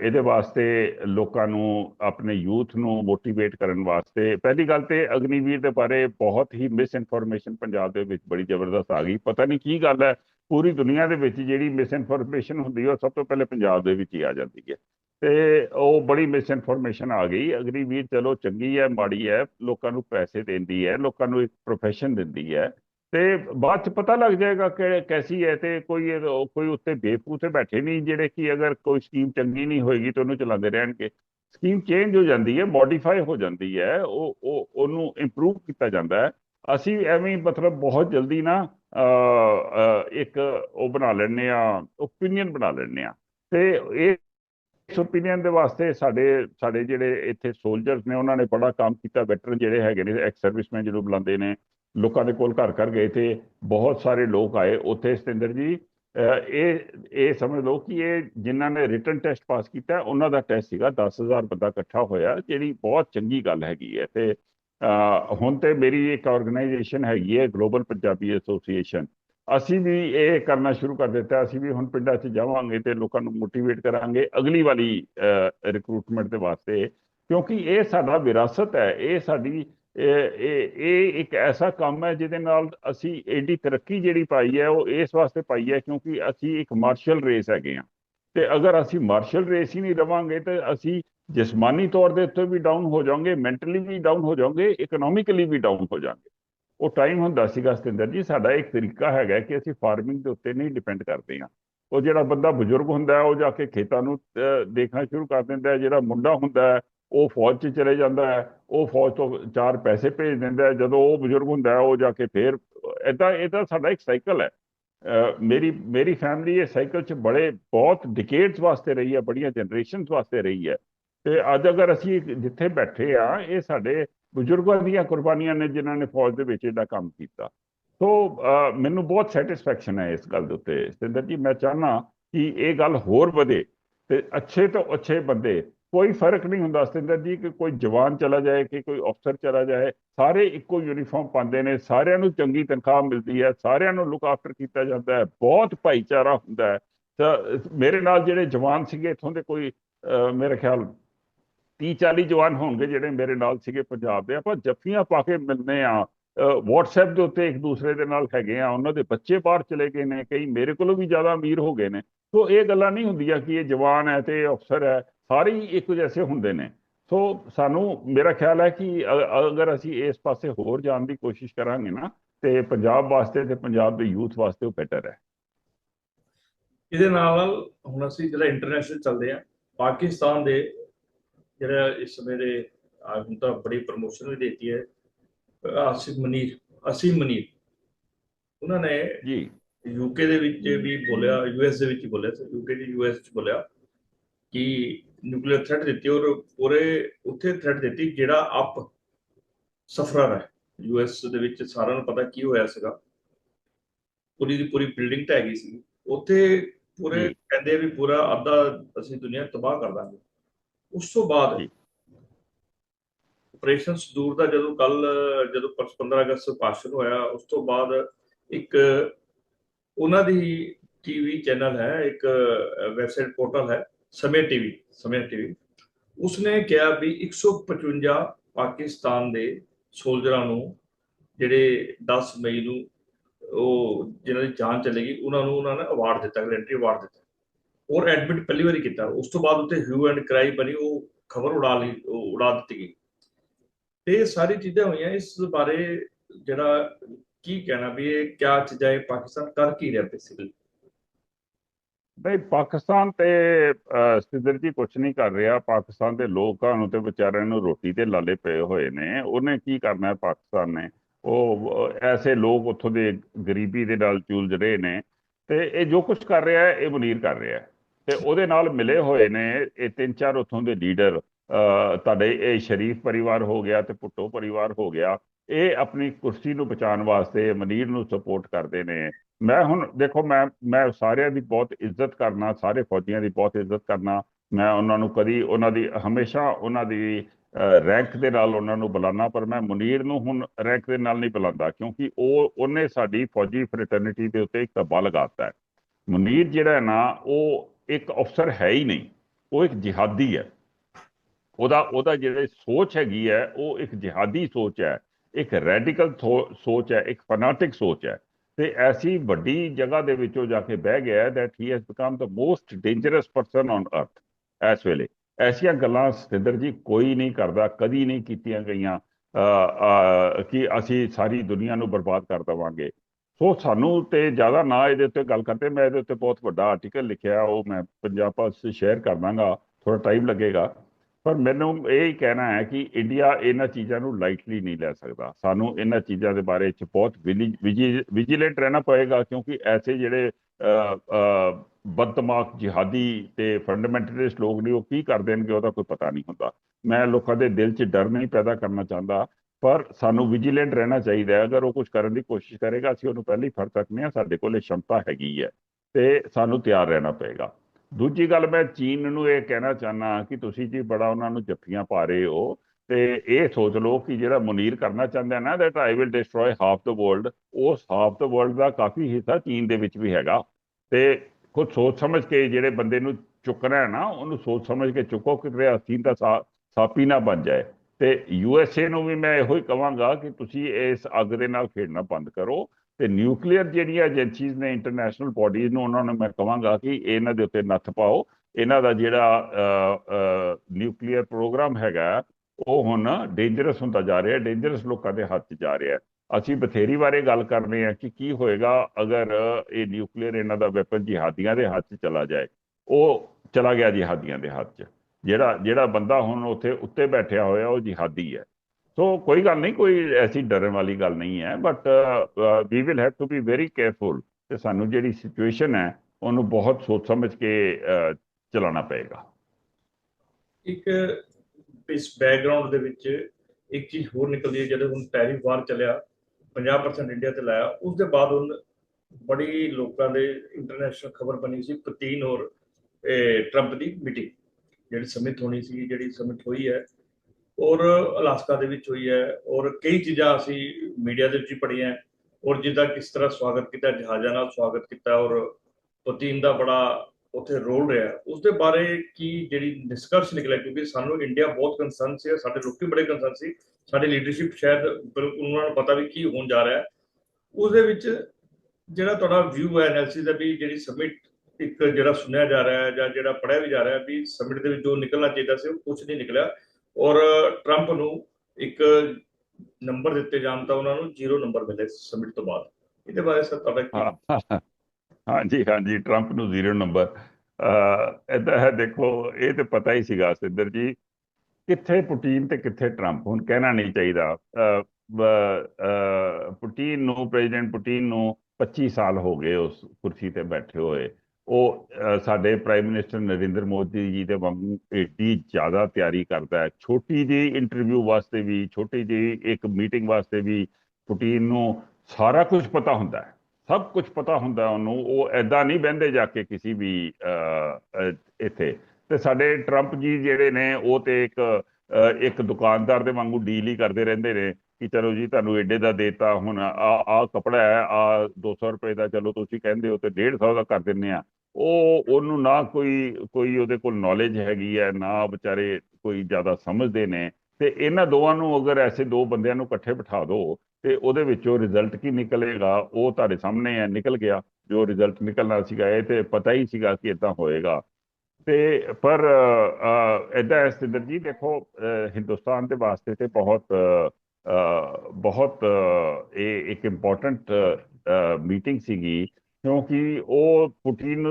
ਇਹਦੇ ਵਾਸਤੇ ਲੋਕਾਂ ਨੂੰ, ਆਪਣੇ ਯੂਥ ਨੂੰ ਮੋਟੀਵੇਟ ਕਰਨ ਵਾਸਤੇ, ਪਹਿਲੀ ਗੱਲ ਤੇ ਅਗਨੀਵੀਰ ਦੇ ਬਾਰੇ ਬਹੁਤ ਹੀ ਮਿਸ ਇਨਫੋਰਮੇਸ਼ਨ ਪੰਜਾਬ ਦੇ ਵਿੱਚ ਬੜੀ ਜ਼ਬਰਦਸਤ ਆ ਗਈ। ਪਤਾ ਨਹੀਂ ਕੀ ਗੱਲ ਹੈ ਪੂਰੀ ਦੁਨੀਆ ਦੇ ਵਿੱਚ ਜਿਹੜੀ ਮਿਸ ਇਨਫੋਰਮੇਸ਼ਨ ਹੁੰਦੀ ਹੈ ਉਹ ਸਭ ਤੋਂ ਪਹਿਲੇ ਪੰਜਾਬ ਦੇ ਵਿੱਚ ਹੀ ਆ ਜਾਂਦੀ ਹੈ। ਤੇ ਉਹ ਬੜੀ ਮਿਸ ਇਨਫੋਰਮੇਸ਼ਨ ਆ ਗਈ। ਅਗਨੀਵੀਰ ਚਲੋ ਚੰਗੀ ਹੈ, ਮਾੜੀ ਹੈ, ਲੋਕਾਂ ਨੂੰ ਪੈਸੇ ਦਿੰਦੀ ਹੈ, ਲੋਕਾਂ ਨੂੰ ਇੱਕ ਪ੍ਰੋਫੈਸ਼ਨ ਦਿੰਦੀ ਹੈ। ਤੇ ਬਾਅਦ ਚ ਪਤਾ ਲੱਗ ਜਾਏਗਾ ਕਿ ਕੈਸੀ ਹੈ ਤੇ ਕੋਈ ਕੋਈ ਉੱਤੇ ਬੇਵਕੂਫ ਤੇ ਬੈਠੇ ਨਹੀਂ, ਜਿਹੜੇ ਕਿ ਅਗਰ ਕੋਈ ਸਕੀਮ ਚੰਗੀ ਨਹੀਂ ਹੋਏਗੀ ਤਾਂ ਉਹਨੂੰ ਚਲਾਉਂਦੇ ਰਹਿਣਗੇ। ਸਕੀਮ ਚੇਂਜ ਹੋ ਜਾਂਦੀ ਹੈ ਮੋਡੀਫਾਈ ਹੋ ਜਾਂਦੀ ਹੈ, ਉਹ ਉਹ, ਉਹਨੂੰ ਇੰਪਰੂਵ ਕੀਤਾ ਜਾਂਦਾ ਹੈ। ਅਸੀਂ ਐਵੇਂ ਮਤਲਬ ਬਹੁਤ ਜਲਦੀ ਨਾ ਇੱਕ ਉਹ ਬਣਾ ਲੈਣੇ ਆ ਓਪੀਨੀਅਨ ਬਣਾ ਲੈਣੇ ਆ ਤੇ ਇਹ ਇਸ ਓਪੀਨੀਅਨ ਦੇ ਵਾਸਤੇ ਸਾਡੇ ਸਾਡੇ ਜਿਹੜੇ ਇੱਥੇ ਸੋਲਜਰਸ ਨੇ ਉਹਨਾਂ ਨੇ ਬੜਾ ਕੰਮ ਕੀਤਾ। ਵੈਟਰਨ ਜਿਹੜੇ ਹੈਗੇ ਨੇ ਐਕਸ ਸਰਵਿਸਮੈਨ ਜਦੋਂ ਬੁਲਾਉਂਦੇ ਨੇ ਲੋਕਾਂ ਦੇ ਕੋਲ ਘਰ ਘਰ ਗਏ ਤੇ ਬਹੁਤ ਸਾਰੇ ਲੋਕ ਆਏ ਉੱਥੇ। ਸਤਿੰਦਰ ਜੀ ਅਹ, ਇਹ ਇਹ ਸਮਝ ਲਓ ਕਿ ਇਹ ਜਿਨ੍ਹਾਂ ਨੇ ਰਿਟਨ ਟੈਸਟ ਪਾਸ ਕੀਤਾ ਉਹਨਾਂ ਦਾ ਟੈਸਟ ਸੀਗਾ 10000 ਬੰਦਾ ਇਕੱਠਾ ਹੋਇਆ ਜਿਹੜੀ ਬਹੁਤ ਚੰਗੀ ਗੱਲ ਹੈਗੀ ਹੈ। ਤੇ ਹੁਣ ਤੇ ਮੇਰੀ ਇੱਕ ਆਰਗੇਨਾਈਜੇਸ਼ਨ ਹੈਗੀ ਹੈ ਗਲੋਬਲ ਪੰਜਾਬੀ ਐਸੋਸੀਏਸ਼ਨ ਅਸੀਂ ਵੀ ਇਹ ਕਰਨਾ ਸ਼ੁਰੂ ਕਰ ਦਿੱਤਾ। ਅਸੀਂ ਵੀ ਹੁਣ ਪਿੰਡਾਂ 'ਚ ਜਾਵਾਂਗੇ ਤੇ ਲੋਕਾਂ ਨੂੰ ਮੋਟੀਵੇਟ ਕਰਾਂਗੇ ਅਗਲੀ ਵਾਲੀ ਰਿਕਰੂਟਮੈਂਟ ਦੇ ਵਾਸਤੇ। ਕਿਉਂਕਿ ਇਹ ਸਾਡਾ ਵਿਰਾਸਤ ਹੈ। ਇਹ ਸਾਡੀ, ਇਹ ਇਹ ਇੱਕ ਐਸਾ ਕੰਮ ਹੈ ਜਿਹਦੇ ਨਾਲ ਅਸੀਂ ਐਡੀ ਤਰੱਕੀ ਜਿਹੜੀ ਪਾਈ ਹੈ, ਉਹ ਇਸ ਵਾਸਤੇ ਪਾਈ ਹੈ ਕਿਉਂਕਿ ਅਸੀਂ ਇੱਕ ਮਾਰਸ਼ਲ ਰੇਸ ਹੈਗੇ ਆ ਤੇ ਅਗਰ ਅਸੀਂ ਮਾਰਸ਼ਲ ਰੇਸ ਹੀ ਨਹੀਂ ਰਵਾਂਗੇ, ਤੇ ਅਸੀਂ ਜਿਸਮਾਨੀ ਤੌਰ ਦੇ ਉੱਤੇ ਵੀ ਡਾਊਨ ਹੋ ਜਾਵਾਂਗੇ ਮੈਂਟਲੀ ਵੀ ਡਾਊਨ ਹੋ ਜਾਵਾਂਗੇ ਇਕਨੋਮਿਕਲੀ ਵੀ ਡਾਊਨ ਹੋ ਜਾਵਾਂਗੇ ਉਹ ਟਾਈਮ ਹੁੰਦਾ ਸੀਗਾ ਸਤਿੰਦਰ ਜੀ, ਸਾਡਾ ਇੱਕ ਤਰੀਕਾ ਹੈਗਾ ਕਿ ਅਸੀਂ ਫਾਰਮਿੰਗ ਦੇ ਉੱਤੇ ਨਹੀਂ ਡਿਪੈਂਡ ਕਰਦੇ ਹਾਂ। ਉਹ ਜਿਹੜਾ ਬੰਦਾ ਬਜ਼ੁਰਗ ਹੁੰਦਾ ਉਹ ਜਾ ਕੇ ਖੇਤਾਂ ਨੂੰ ਦੇਖਣਾ ਸ਼ੁਰੂ ਕਰ ਦਿੰਦਾ ਹੈ। ਜਿਹੜਾ ਮੁੰਡਾ ਹੁੰਦਾ ਉਹ ਫੌਜ 'ਚ ਚਲੇ ਜਾਂਦਾ ਹੈ। ਉਹ ਫੌਜ ਤੋਂ ਚਾਰ ਪੈਸੇ ਭੇਜ ਦਿੰਦਾ ਹੈ। ਜਦੋਂ ਉਹ ਬਜ਼ੁਰਗ ਹੁੰਦਾ ਉਹ ਜਾ ਕੇ ਫੇਰ ਇਦਾਂ ਇਹਦਾ ਸਾਡਾ ਇੱਕ ਸਾਈਕਲ ਹੈ। ਮੇਰੀ ਮੇਰੀ ਫੈਮਿਲੀ ਇਹ ਸਾਈਕਲ 'ਚ ਬੜੇ, ਬਹੁਤ ਡਿਕੇਡਸ ਵਾਸਤੇ ਰਹੀ ਹੈ, ਬੜੀਆਂ ਜਨਰੇਸ਼ਨਸ ਵਾਸਤੇ ਰਹੀ ਹੈ। ਤੇ ਅੱਜ ਅਗਰ ਅਸੀਂ ਜਿੱਥੇ ਬੈਠੇ ਆ ਇਹ ਸਾਡੇ ਬਜ਼ੁਰਗਾਂ ਦੀਆਂ ਕੁਰਬਾਨੀਆਂ ਨੇ ਜਿਨ੍ਹਾਂ ਨੇ ਫੌਜ ਦੇ ਵਿੱਚ ਇਹਦਾ ਕੰਮ ਕੀਤਾ। ਸੋ ਮੈਨੂੰ ਬਹੁਤ ਸੈਟੀਸਫੈਕਸ਼ਨ ਹੈ ਇਸ ਗੱਲ ਦੇ ਉੱਤੇ। ਸਤਿੰਦਰ ਜੀ ਮੈਂ ਚਾਹਨਾ ਕਿ ਇਹ ਗੱਲ ਹੋਰ ਵਧੇ ਤੇ ਅੱਛੇ ਤੋਂ ਅੱਛੇ ਬੰਦੇ ਕੋਈ ਫ਼ਰਕ ਨਹੀਂ ਹੁੰਦਾ ਸਤਿੰਦਰ ਜੀ ਕਿ ਕੋਈ ਜਵਾਨ ਚਲਾ ਜਾਏ ਕਿ ਕੋਈ ਅਫਸਰ ਚਲਾ ਜਾਏ। ਸਾਰੇ ਇੱਕੋ ਯੂਨੀਫਾਰਮ ਪਾਉਂਦੇ ਨੇ ਸਾਰਿਆਂ ਨੂੰ ਚੰਗੀ ਤਨਖਾਹ ਮਿਲਦੀ ਹੈ ਸਾਰਿਆਂ ਨੂੰ ਲੁੱਕ ਆਫਟਰ ਕੀਤਾ ਜਾਂਦਾ ਹੈ ਬਹੁਤ ਭਾਈਚਾਰਾ ਹੁੰਦਾ ਹੈ। ਤਾਂ ਮੇਰੇ ਨਾਲ ਜਿਹੜੇ ਜਵਾਨ ਸੀਗੇ ਇੱਥੋਂ ਦੇ ਕੋਈ ਅਹ, ਮੇਰੇ ਖਿਆਲ 30 40 ਜਵਾਨ ਹੋਣਗੇ ਜਿਹੜੇ ਮੇਰੇ ਨਾਲ ਸੀਗੇ ਪੰਜਾਬ ਦੇ। ਆਪਾਂ ਜੱਫੀਆਂ ਪਾ ਕੇ ਮਿਲਨੇ ਆ। WhatsApp ਦੇ ਉੱਤੇ ਇੱਕ ਦੂਸਰੇ ਦੇ ਨਾਲ ਹੈਗੇ ਆ। ਉਹਨਾਂ ਦੇ ਬੱਚੇ ਬਾਹਰ ਚਲੇ ਗਏ ਨੇ। ਕਈ ਮੇਰੇ ਕੋਲੋਂ ਵੀ ਜ਼ਿਆਦਾ ਅਮੀਰ ਹੋ ਗਏ ਨੇ। ਸੋ ਇਹ ਗੱਲਾਂ ਨਹੀਂ ਹੁੰਦੀਆਂ ਕਿ ਇਹ ਜਵਾਨ ਹੈ ਤੇ ਅਫਸਰ ਹੈ। ਸਾਰੇ ਹੀ ਇੱਕ ਜੈਸੇ ਹੁੰਦੇ ਨੇ। ਸੋ ਸਾਨੂੰ, ਮੇਰਾ ਖਿਆਲ ਹੈ ਕਿ ਅਗਰ ਅਸੀਂ ਇਸ ਪਾਸੇ ਹੋਰ ਜਾਣ ਦੀ ਕੋਸ਼ਿਸ਼ ਕਰਾਂਗੇ ਨਾ, ਤੇ ਪੰਜਾਬ ਵਾਸਤੇ ਤੇ ਪੰਜਾਬ ਦੇ ਯੂਥ ਵਾਸਤੇ ਉਹ ਬੈਟਰ ਹੈ। ਇਹਦੇ ਨਾਲ ਹੁਣ ਅਸੀਂ ਜਿਹੜਾ ਇੰਟਰਨੈਸ਼ਨਲ ਚੱਲਦੇ ਆ, ਪਾਕਿਸਤਾਨ ਦੇ ਜਿਹੜਾ ਇਸ ਸਮੇਂ ਦੇ ਹੁਣ ਤਾਂ ਬੜੀ ਪ੍ਰਮੋਸ਼ਨ ਵੀ ਦਿੱਤੀ ਹੈ ਆਸਿਫ ਮਨੀਰ ਅਸੀਮ ਮਨੀਰ। ਉਹਨਾਂ ਨੇ ਜੀ। ਯੂਕੇ ਦੇ ਵਿੱਚ ਵੀ ਬੋਲਿਆ ਯੂਐਸ ਦੇ ਵਿੱਚ ਬੋਲਿਆ ਸੀ ਯੂਕੇ ਦੀ ਯੂਐਸ ਚ ਬੋਲਿਆ ਕਿ ਨਿਊਕਲੀਅਰ ਥ੍ਰੈਟ ਦਿੱਤੀ ਔਰ ਪੂਰੇ ਉੱਥੇ ਥ੍ਰੈਟ ਦਿੱਤੀ ਜਿਹੜਾ ਅਪ ਸਫਰਰ ਹੈ। ਯੂਐਸ ਦੇ ਵਿੱਚ ਸਾਰਿਆਂ ਨੂੰ ਪਤਾ ਕੀ ਹੋਇਆ ਸੀਗਾ। ਪੂਰੀ ਦੀ ਪੂਰੀ ਬਿਲਡਿੰਗ ਢਹਿ ਗਈ ਸੀ। ਉੱਥੇ ਪੂਰੇ। ਕਹਿੰਦੇ ਵੀ ਪੂਰਾ ਅੱਧਾ ਅਸੀਂ ਦੁਨੀਆ ਤਬਾਹ ਕਰ ਦਾਂਗੇ। ਉਸ ਤੋਂ ਬਾਅਦ। ਆਪਰੇਸ਼ਨ ਦੂਰ ਦਾ ਜਦੋਂ ਕੱਲ ਜਦੋਂ 15 ਅਗਸਤ ਭਾਸ਼ਣ ਹੋਇਆ ਉਸ ਤੋਂ ਬਾਅਦ ਇੱਕ ਉਹਨਾਂ ਦੀ ਟੀਵੀ ਚੈਨਲ ਹੈ ਇੱਕ ਵੈਬਸਾਈਟ ਪੋਰਟਲ ਹੈ ਸਮੇਂ ਟੀਵੀ ਸਮੇਂ ਟੀਵੀ ਉਸਨੇ ਕਿਹਾ ਵੀ 155 ਪਾਕਿਸਤਾਨ ਦੇ ਸੋਲਜਰਾਂ ਨੂੰ ਜਿਹੜੇ 10 ਮਈ ਨੂੰ ਉਹ ਜਿਨ੍ਹਾਂ ਦੀ ਜਾਨ ਚਲੇਗੀ ਉਹਨਾਂ ਨੂੰ ਉਹਨਾਂ ਨੇ ਅਵਾਰਡ ਦਿੱਤਾ ਗਰੰਟੀ ਅਵਾਰਡ ਔਰ ਐਡਮਿਟ ਪਹਿਲੀ ਵਾਰੀ ਕੀਤਾ। ਉਸ ਤੋਂ ਬਾਅਦ ਉੱਤੇ ਹਿਊ ਐਂਡ ਕਰਾਈ ਬਣੀ ਉਹ ਖਬਰ ਉਡਾ ਲਈ ਉਡਾ ਦਿੱਤੀ ਗਈ। ਤੇ ਇਹ ਸਾਰੀ ਚੀਜ਼ਾਂ ਹੋਈਆਂ ਇਸ ਬਾਰੇ ਜਿਹੜਾ ਕੀ ਕਹਿਣਾ ਵੀ ਇਹ ਕਿਆ ਚੀਜ਼ਾਂ ਇਹ ਪਾਕਿਸਤਾਨ ਕਰ ਕੀ ਰਿਹਾ ਬੇਸਿਕਲੀ ਨਹੀਂ ਪਾਕਿਸਤਾਨ ਤੇ ਅਹ, ਜੀ ਕੁਝ ਨਹੀਂ ਕਰ ਰਿਹਾ। ਪਾਕਿਸਤਾਨ ਦੇ ਲੋਕਾਂ ਨੂੰ ਤੇ ਵਿਚਾਰਿਆਂ ਨੂੰ ਰੋਟੀ ਤੇ ਲਾਲੇ ਪਏ ਹੋਏ ਨੇ। ਉਹਨੇ ਕੀ ਕਰਨਾ ਹੈ ਪਾਕਿਸਤਾਨ ਨੇ? ਉਹ ਐਸੇ ਲੋਕ ਉੱਥੋਂ ਦੇ ਗਰੀਬੀ ਦੇ ਨਾਲ ਚੂਲਝ ਰਹੇ ਨੇ। ਤੇ ਇਹ ਜੋ ਕੁਝ ਕਰ ਰਿਹਾ ਹੈ ਇਹ ਮੁਨੀਰ ਕਰ ਰਿਹਾ ਹੈ। ਤੇ ਉਹਦੇ ਨਾਲ ਮਿਲੇ ਹੋਏ ਨੇ ਇਹ ਤਿੰਨ ਚਾਰ ਉੱਥੋਂ ਦੇ ਲੀਡਰ ਤੁਹਾਡੇ ਇਹ ਸ਼ਰੀਫ ਪਰਿਵਾਰ ਹੋ ਗਿਆ ਤੇ ਭੁੱਟੋ ਪਰਿਵਾਰ ਹੋ ਗਿਆ, ਇਹ ਆਪਣੀ ਕੁਰਸੀ ਨੂੰ ਬਚਾਉਣ ਵਾਸਤੇ ਮਨੀਰ ਨੂੰ ਸਪੋਰਟ ਕਰਦੇ ਨੇ। ਮੈਂ ਹੁਣ ਦੇਖੋ, ਮੈਂ ਮੈਂ ਸਾਰਿਆਂ ਦੀ ਬਹੁਤ ਇੱਜ਼ਤ ਕਰਨਾ, ਸਾਰੇ ਫੌਜੀਆਂ ਦੀ ਬਹੁਤ ਇੱਜ਼ਤ ਕਰਨਾ, ਮੈਂ ਉਹਨਾਂ ਨੂੰ ਕਦੀ ਉਹਨਾਂ ਦੀ, ਹਮੇਸ਼ਾ ਉਹਨਾਂ ਦੀ ਰੈਂਕ ਦੇ ਨਾਲ ਉਹਨਾਂ ਨੂੰ ਬੁਲਾਣਾ ਪਰ ਮੈਂ ਮੁਨੀਰ ਨੂੰ ਹੁਣ ਰੈਂਕ ਦੇ ਨਾਲ ਨਹੀਂ ਬੁਲਾਉਂਦਾ, ਕਿਉਂਕਿ ਉਹ, ਉਹਨੇ ਸਾਡੀ ਫੌਜੀ ਫਰੈਟਰਨਿਟੀ ਦੇ ਉੱਤੇ ਇੱਕ ਧੱਬਾ ਲਗਾਤਾ ਹੈ। ਮੁਨੀਰ ਜਿਹੜਾ ਹੈ ਨਾ, ਉਹ ਇੱਕ ਅਫਸਰ ਹੈ ਹੀ ਨਹੀਂ, ਉਹ ਇੱਕ ਜਿਹਾਦੀ ਹੈ। ਉਹਦਾ ਉਹਦਾ ਜਿਹੜੇ ਸੋਚ ਹੈਗੀ ਹੈ, ਉਹ ਇੱਕ ਜਿਹਾਦੀ ਸੋਚ ਹੈ, ਇੱਕ ਰੈਡੀਕਲ ਸੋਚ ਹੈ, ਇੱਕ ਫਨਾਟਿਕ ਸੋਚ ਹੈ। ਤੇ ਐਸੀ ਵੱਡੀ ਜਗ੍ਹਾ ਦੇ ਵਿੱਚੋਂ ਜਾ ਕੇ ਬਹਿ ਗਿਆ that he has become the most dangerous person on earth ਇਸ ਵੇਲੇ। ਐਸੀਆਂ ਗੱਲਾਂ ਸਤਿੰਦਰ ਜੀ ਕੋਈ ਨਹੀਂ ਕਰਦਾ, ਕਦੀ ਨਹੀਂ ਕੀਤੀਆਂ ਗਈਆਂ ਕਿ ਅਸੀਂ ਸਾਰੀ ਦੁਨੀਆ ਨੂੰ ਬਰਬਾਦ ਕਰ ਦੇਵਾਂਗੇ। ਉਹ ਸਾਨੂੰ ਤੇ ਜ਼ਿਆਦਾ ਨਾ ਇਹਦੇ ਉੱਤੇ ਗੱਲ ਕਰਦੇ ਮੈਂ ਇਹਦੇ ਉੱਤੇ ਬਹੁਤ ਵੱਡਾ ਆਰਟੀਕਲ ਲਿਖਿਆ ਉਹ ਮੈਂ ਪੰਜਾਬ ਪਾਸ ਸ਼ੇਅਰ ਕਰ ਦਾਂਗਾ ਥੋੜਾ ਟਾਈਮ ਲੱਗੇਗਾ। ਪਰ ਮੈਨੂੰ ਇਹ ਹੀ ਕਹਿਣਾ ਹੈ ਕਿ ਇੰਡੀਆ ਇਹਨਾਂ ਚੀਜ਼ਾਂ ਨੂੰ ਲਾਈਟਲੀ ਨਹੀਂ ਲੈ ਸਕਦਾ। ਸਾਨੂੰ ਇਹਨਾਂ ਚੀਜ਼ਾਂ ਦੇ ਬਾਰੇ ਚ ਬਹੁਤ ਵਿਜੀਲੈਂਟ ਰਹਿਣਾ ਪਏਗਾ ਕਿਉਂਕਿ ਐਸੇ ਜਿਹੜੇ ਬਦਤਮਾਕ ਅ, ਬਦਦਮਾਗ ਜਿਹਾਦੀ ਤੇ ਫੰਡਾਮੈਂਟਲਿਸਟ ਲੋਕ ਨੇ ਉਹ ਕੀ ਕਰ ਦੇਣਗੇ ਉਹਦਾ ਕੋਈ ਪਤਾ ਨਹੀਂ ਹੁੰਦਾ। ਮੈਂ ਲੋਕਾਂ ਦੇ ਦਿਲ 'ਚ ਡਰ ਨਹੀਂ ਪੈਦਾ ਕਰਨਾ ਚਾਹੁੰਦਾ। ਪਰ ਸਾਨੂੰ ਵਿਜੀਲੈਂਟ ਰਹਿਣਾ ਚਾਹੀਦਾ ਹੈ। ਅਗਰ ਉਹ ਕੁਝ ਕਰਨ ਦੀ ਕੋਸ਼ਿਸ਼ ਕਰੇਗਾ, ਅਸੀਂ ਉਹਨੂੰ ਪਹਿਲਾਂ ਹੀ ਫੜ ਸਕਦੇ ਹਾਂ। ਸਾਡੇ ਕੋਲ ਇਹ ਸ਼ਮਤਾ ਹੈਗੀ ਹੈ ਤੇ ਸਾਨੂੰ ਤਿਆਰ ਰਹਿਣਾ ਪਏਗਾ। ਦੂਜੀ ਗੱਲ ਮੈਂ ਚੀਨ ਨੂੰ ਇਹ ਕਹਿਣਾ ਚਾਹਨਾ ਕਿ ਤੁਸੀਂ ਜੀ ਬੜਾ ਉਹਨਾਂ ਨੂੰ ਜੱਫੀਆਂ ਪਾ ਰਹੇ ਹੋ ਤੇ ਇਹ ਸੋਚ ਲਓ ਕਿ ਜਿਹੜਾ ਮੁਨੀਰ ਕਰਨਾ ਚਾਹੁੰਦਾ ਨਾ that I will destroy half the world ਉਸ ਹਾਫ ਦ ਵਰਲਡ ਦਾ ਕਾਫੀ ਹਿੱਸਾ ਚੀਨ ਦੇ ਵਿੱਚ ਵੀ ਹੈਗਾ। ਤੇ ਖੁਦ ਸੋਚ ਸਮਝ ਕੇ ਜਿਹੜੇ ਬੰਦੇ ਨੂੰ ਚੁੱਕਣਾ ਹੈ ਨਾ, ਉਹਨੂੰ ਸੋਚ ਸਮਝ ਕੇ ਚੁੱਕੋ ਕਿ ਰਿਹਾ ਚੀਨ ਦਾ ਸਾਪੀ ਨਾ ਬਣ ਜਾਏ। ਤੇ ਯੂ ਐਸ ਏ ਨੂੰ ਵੀ ਮੈਂ ਇਹੋ ਹੀ ਕਹਾਂਗਾ ਕਿ ਤੁਸੀਂ ਇਸ ਅੱਗ ਦੇ ਨਾਲ ਖੇਡਣਾ ਬੰਦ ਕਰੋ ਤੇ ਨਿਊਕਲੀਅਰ ਜਿਹੜੀਆਂ ਏਜੰਸੀਜ਼ ਨੇ ਇੰਟਰਨੈਸ਼ਨਲ ਬਾਡੀਜ਼ ਨੂੰ ਉਹਨਾਂ ਨੂੰ ਮੈਂ ਕਹਾਂਗਾ ਕਿ ਇਹਨਾਂ ਦੇ ਉੱਤੇ ਨੱਥ ਪਾਓ। ਇਹਨਾਂ ਦਾ ਜਿਹੜਾ ਨਿਊਕਲੀਅਰ ਪ੍ਰੋਗਰਾਮ ਹੈਗਾ, ਉਹ ਹੁਣ ਡੇਂਜਰਸ ਹੁੰਦਾ ਜਾ ਰਿਹਾ ਡੇਂਜਰਸ ਲੋਕਾਂ ਦੇ ਹੱਥ 'ਚ ਜਾ ਰਿਹਾ। ਅਸੀਂ ਬਥੇਰੀ ਬਾਰੇ ਗੱਲ ਕਰ ਰਹੇ ਹਾਂ ਕਿ ਕੀ ਹੋਏਗਾ ਅਗਰ ਇਹ ਨਿਊਕਲੀਅਰ ਇਹਨਾਂ ਦਾ ਵੈਪਨ ਜਿਹਾਦੀਆਂ ਦੇ ਹੱਥ 'ਚ ਚਲਾ ਜਾਏ। ਉਹ ਚਲਾ ਗਿਆ ਜਿਹਾਦੀਆਂ ਦੇ ਹੱਥ 'ਚ। ਜਿਹੜਾ ਜਿਹੜਾ ਬੰਦਾ ਹੁਣ ਉੱਥੇ ਉੱਤੇ ਬੈਠਿਆ ਹੋਇਆ, ਉਹ ਜਿਹਾਦੀ ਹੈ। ਸੋ ਕੋਈ ਗੱਲ ਨਹੀਂ, ਕੋਈ ਐਸੀ ਡਰਨ ਵਾਲੀ ਗੱਲ ਨਹੀਂ ਹੈ but we will have to be very careful ਤੇ ਸਾਨੂੰ ਜਿਹੜੀ ਸਿਚੁਏਸ਼ਨ ਹੈ, ਉਹਨੂੰ ਬਹੁਤ ਸੋਚ ਸਮਝ ਕੇ ਚਲਾਉਣਾ ਪਏਗਾ। ਇੱਕ ਇਸ ਬੈਕਗ੍ਰਾਉਂਡ ਦੇ ਵਿੱਚ ਇੱਕ ਚੀਜ਼ ਹੋਰ ਨਿਕਲਦੀ ਹੈ, ਜਦੋਂ ਹੁਣ ਟੈਰਿਫ ਵਾਰ ਚੱਲਿਆ 50% ਇੰਡੀਆ ਤੇ ਲਾਇਆ, ਉਸ ਦੇ ਬਾਅਦ ਹੁਣ ਬੜੀ ਲੋਕਾਂ ਦੇ ਇੰਟਰਨੈਸ਼ਨਲ ਖਬਰ ਬਣੀ ਸੀ, ਪੁਤਿਨ ਔਰ ਟਰੰਪ ਦੀ ਮੀਟਿੰਗ ਜਿਹੜੀ ਸਮਿਤ ਹੋਣੀ ਸੀ, ਜਿਹੜੀ ਸਮਿਤ ਹੋਈ ਹੈ, ਔਰ ਅਲਾਸਕਾ ਦੇ ਵਿੱਚ ਹੋਈ ਹੈ, ਔਰ ਕਈ ਚੀਜ਼ਾਂ ਅਸੀਂ ਮੀਡੀਆ ਦੇ ਵਿੱਚ ਹੀ ਪੜ੍ਹੀਆਂ ਔਰ ਜਿੱਦਾਂ ਕਿਸ ਤਰ੍ਹਾਂ ਸਵਾਗਤ ਕੀਤਾ, ਜਹਾਜ਼ਾਂ ਨਾਲ ਸਵਾਗਤ ਕੀਤਾ, ਔਰ ਪੁਤਿਨ ਦਾ ਬੜਾ ਉੱਥੇ ਰੋਲ ਰਿਹਾ ਉਸ ਦੇ ਬਾਰੇ ਕੀ ਜਿਹੜੀ ਨਿਸ਼ਕਰਸ਼ ਨਿਕਲਿਆ, ਕਿਉਂਕਿ ਸਾਨੂੰ ਇੰਡੀਆ ਬਹੁਤ ਕੰਸਰਨ ਸੀ, ਸਾਡੇ ਲੋਕੀ ਬੜੇ ਕੰਸਰਨ ਸੀ, ਸਾਡੀ ਲੀਡਰਸ਼ਿਪ ਸ਼ਾਇਦ ਉਹਨਾਂ ਨੂੰ ਪਤਾ ਵੀ ਕੀ ਹੋਣ ਜਾ ਰਿਹਾ ਹੈ। ਉਸ ਦੇ ਵਿੱਚ ਜਿਹੜਾ ਤੁਹਾਡਾ ਵਿਊ ਹੈ ਐਨਾਲਿਸਿਸ ਦਾ ਵੀ ਜਿਹੜੀ ਸਮਿਟ ਇੱਕ ਜਿਹੜਾ ਸੁਣਿਆ ਜਾ ਰਿਹਾ ਹੈ ਜਾਂ ਜਿਹੜਾ ਪੜਿਆ ਵੀ ਜਾ ਰਿਹਾ ਹੈ ਵੀ ਸਮਿਟ ਦੇ ਵਿੱਚ ਜੋ ਨਿਕਲਣਾ ਚਾਹੀਦਾ ਸੀ ਉਹ ਕੁਝ ਨਹੀਂ ਨਿਕਲਿਆ। ਔਰ ਟਰੰਪ ਨੂੰ ਇੱਕ ਨੰਬਰ ਦਿੱਤੇ ਜਾਣ ਤਾਂ ਉਹਨਾਂ ਨੂੰ ਜ਼ੀਰੋ ਨੰਬਰ ਮਿਲੇ ਸਮਿਟ ਤੋਂ ਬਾਅਦ। ਇਹਦੇ ਬਾਰੇ ਸਰ ਤੁਹਾਡਾ ਕੀ ਹਾਂਜੀ ਹਾਂਜੀ ਟਰੰਪ ਨੂੰ ਜ਼ੀਰੋ ਨੰਬਰ। ਇਦਾਂ ਹੈ ਦੇਖੋ ਇਹ ਤੇ ਪਤਾ ਹੀ ਸੀਗਾ ਸਿੱਧਰ ਜੀ ਕਿੱਥੇ ਪੁਟਿਨ ਤੇ ਕਿੱਥੇ ਟਰੰਪ ਹੁਣ ਕਹਿਣਾ ਨਹੀਂ ਚਾਹੀਦਾ। ਅ, ਬ- ਪੁਟਿਨ ਨੂੰ ਪ੍ਰੈਜ਼ੀਡੈਂਟ ਪੁਟਿਨ ਨੂੰ 25 ਸਾਲ ਹੋ ਗਏ ਉਸ ਕੁਰਸੀ ਤੇ ਬੈਠੇ ਹੋਏ। ਉਹ ਸਾਡੇ ਪ੍ਰਾਈਮ ਮਿਨਿਸਟਰ ਨਰਿੰਦਰ ਮੋਦੀ ਜੀ ਦੇ ਵਾਂਗੂ ਏਡੀ ਜ਼ਿਆਦਾ ਤਿਆਰੀ ਕਰਦਾ ਹੈ। ਛੋਟੀ ਜਿਹੀ ਇੰਟਰਵਿਊ ਵਾਸਤੇ ਵੀ ਛੋਟੀ ਜਿਹੀ ਇੱਕ ਮੀਟਿੰਗ ਵਾਸਤੇ ਵੀ ਪੁਟਿਨ ਨੂੰ ਸਾਰਾ ਕੁਝ ਪਤਾ ਹੁੰਦਾ ਹੈ। ਸਭ ਕੁਝ ਪਤਾ ਹੁੰਦਾ ਉਹਨੂੰ। ਉਹ ਐਦਾਂ ਨਹੀਂ ਬਹਿੰਦੇ ਜਾ ਕੇ ਕਿਸੇ ਵੀ ਅ, ਇੱਥੇ। ਤੇ ਸਾਡੇ ਟਰੰਪ ਜੀ ਜਿਹੜੇ ਨੇ ਉਹ ਤੇ ਇੱਕ ਇੱਕ ਦੁਕਾਨਦਾਰ ਦੇ ਵਾਂਗੂ ਡੀਲ ਹੀ ਕਰਦੇ ਰਹਿੰਦੇ ਨੇ। ਕਿ ਚਲੋ ਜੀ ਤੁਹਾਨੂੰ ਏਡੇ ਦਾ ਦੇਤਾ, ਹੁਣ ਆ ਆ ਕਪੜਾ ਹੈ, ਆ 200 ਰੁਪਏ ਦਾ ਚਲੋ ਤੁਸੀਂ ਕਹਿੰਦੇ ਹੋ ਤੇ 150 ਦਾ ਕਰ ਦਿੰਨੇ ਆ। ਉਹ, ਉਹਨੂੰ ਨਾ ਕੋਈ ਕੋਈ ਉਹਦੇ ਕੋਲ ਨੌਲੇਜ ਹੈਗੀ ਹੈ, ਨਾ ਵਿਚਾਰੇ ਕੋਈ ਜ਼ਿਆਦਾ ਸਮਝਦੇ ਨੇ। ਤੇ ਇਹਨਾਂ ਦੋਵਾਂ ਨੂੰ ਅਗਰ ਐਸੇ ਦੋ ਬੰਦਿਆਂ ਨੂੰ ਇਕੱਠੇ ਬਿਠਾ ਦਿਓ ਤੇ ਉਹਦੇ ਵਿੱਚੋਂ ਰਿਜ਼ਲਟ ਕੀ ਨਿਕਲੇਗਾ, ਉਹ ਤੁਹਾਡੇ ਸਾਹਮਣੇ ਹੈ, ਨਿਕਲ ਗਿਆ। ਜੋ ਰਿਜ਼ਲਟ ਨਿਕਲਣਾ ਸੀਗਾ, ਇਹ ਤੇ ਪਤਾ ਹੀ ਸੀਗਾ ਕਿ ਇਦਾਂ ਹੋਏਗਾ। ਤੇ ਪਰ ਇਦਾਂ ਹੈ ਸਿੰਦਰ ਜੀ ਦੇਖੋ ਹਿੰਦੁਸਤਾਨ ਦੇ ਵਾਸਤੇ ਤੇ ਬਹੁਤ ਬਹੁਤ ਇਹ ਇੱਕ ਇੰਪੋਰਟੈਂਟ ਮੀਟਿੰਗ ਸੀਗੀ, ਕਿਉਂਕਿ ਉਹ ਪੁਟਿਨ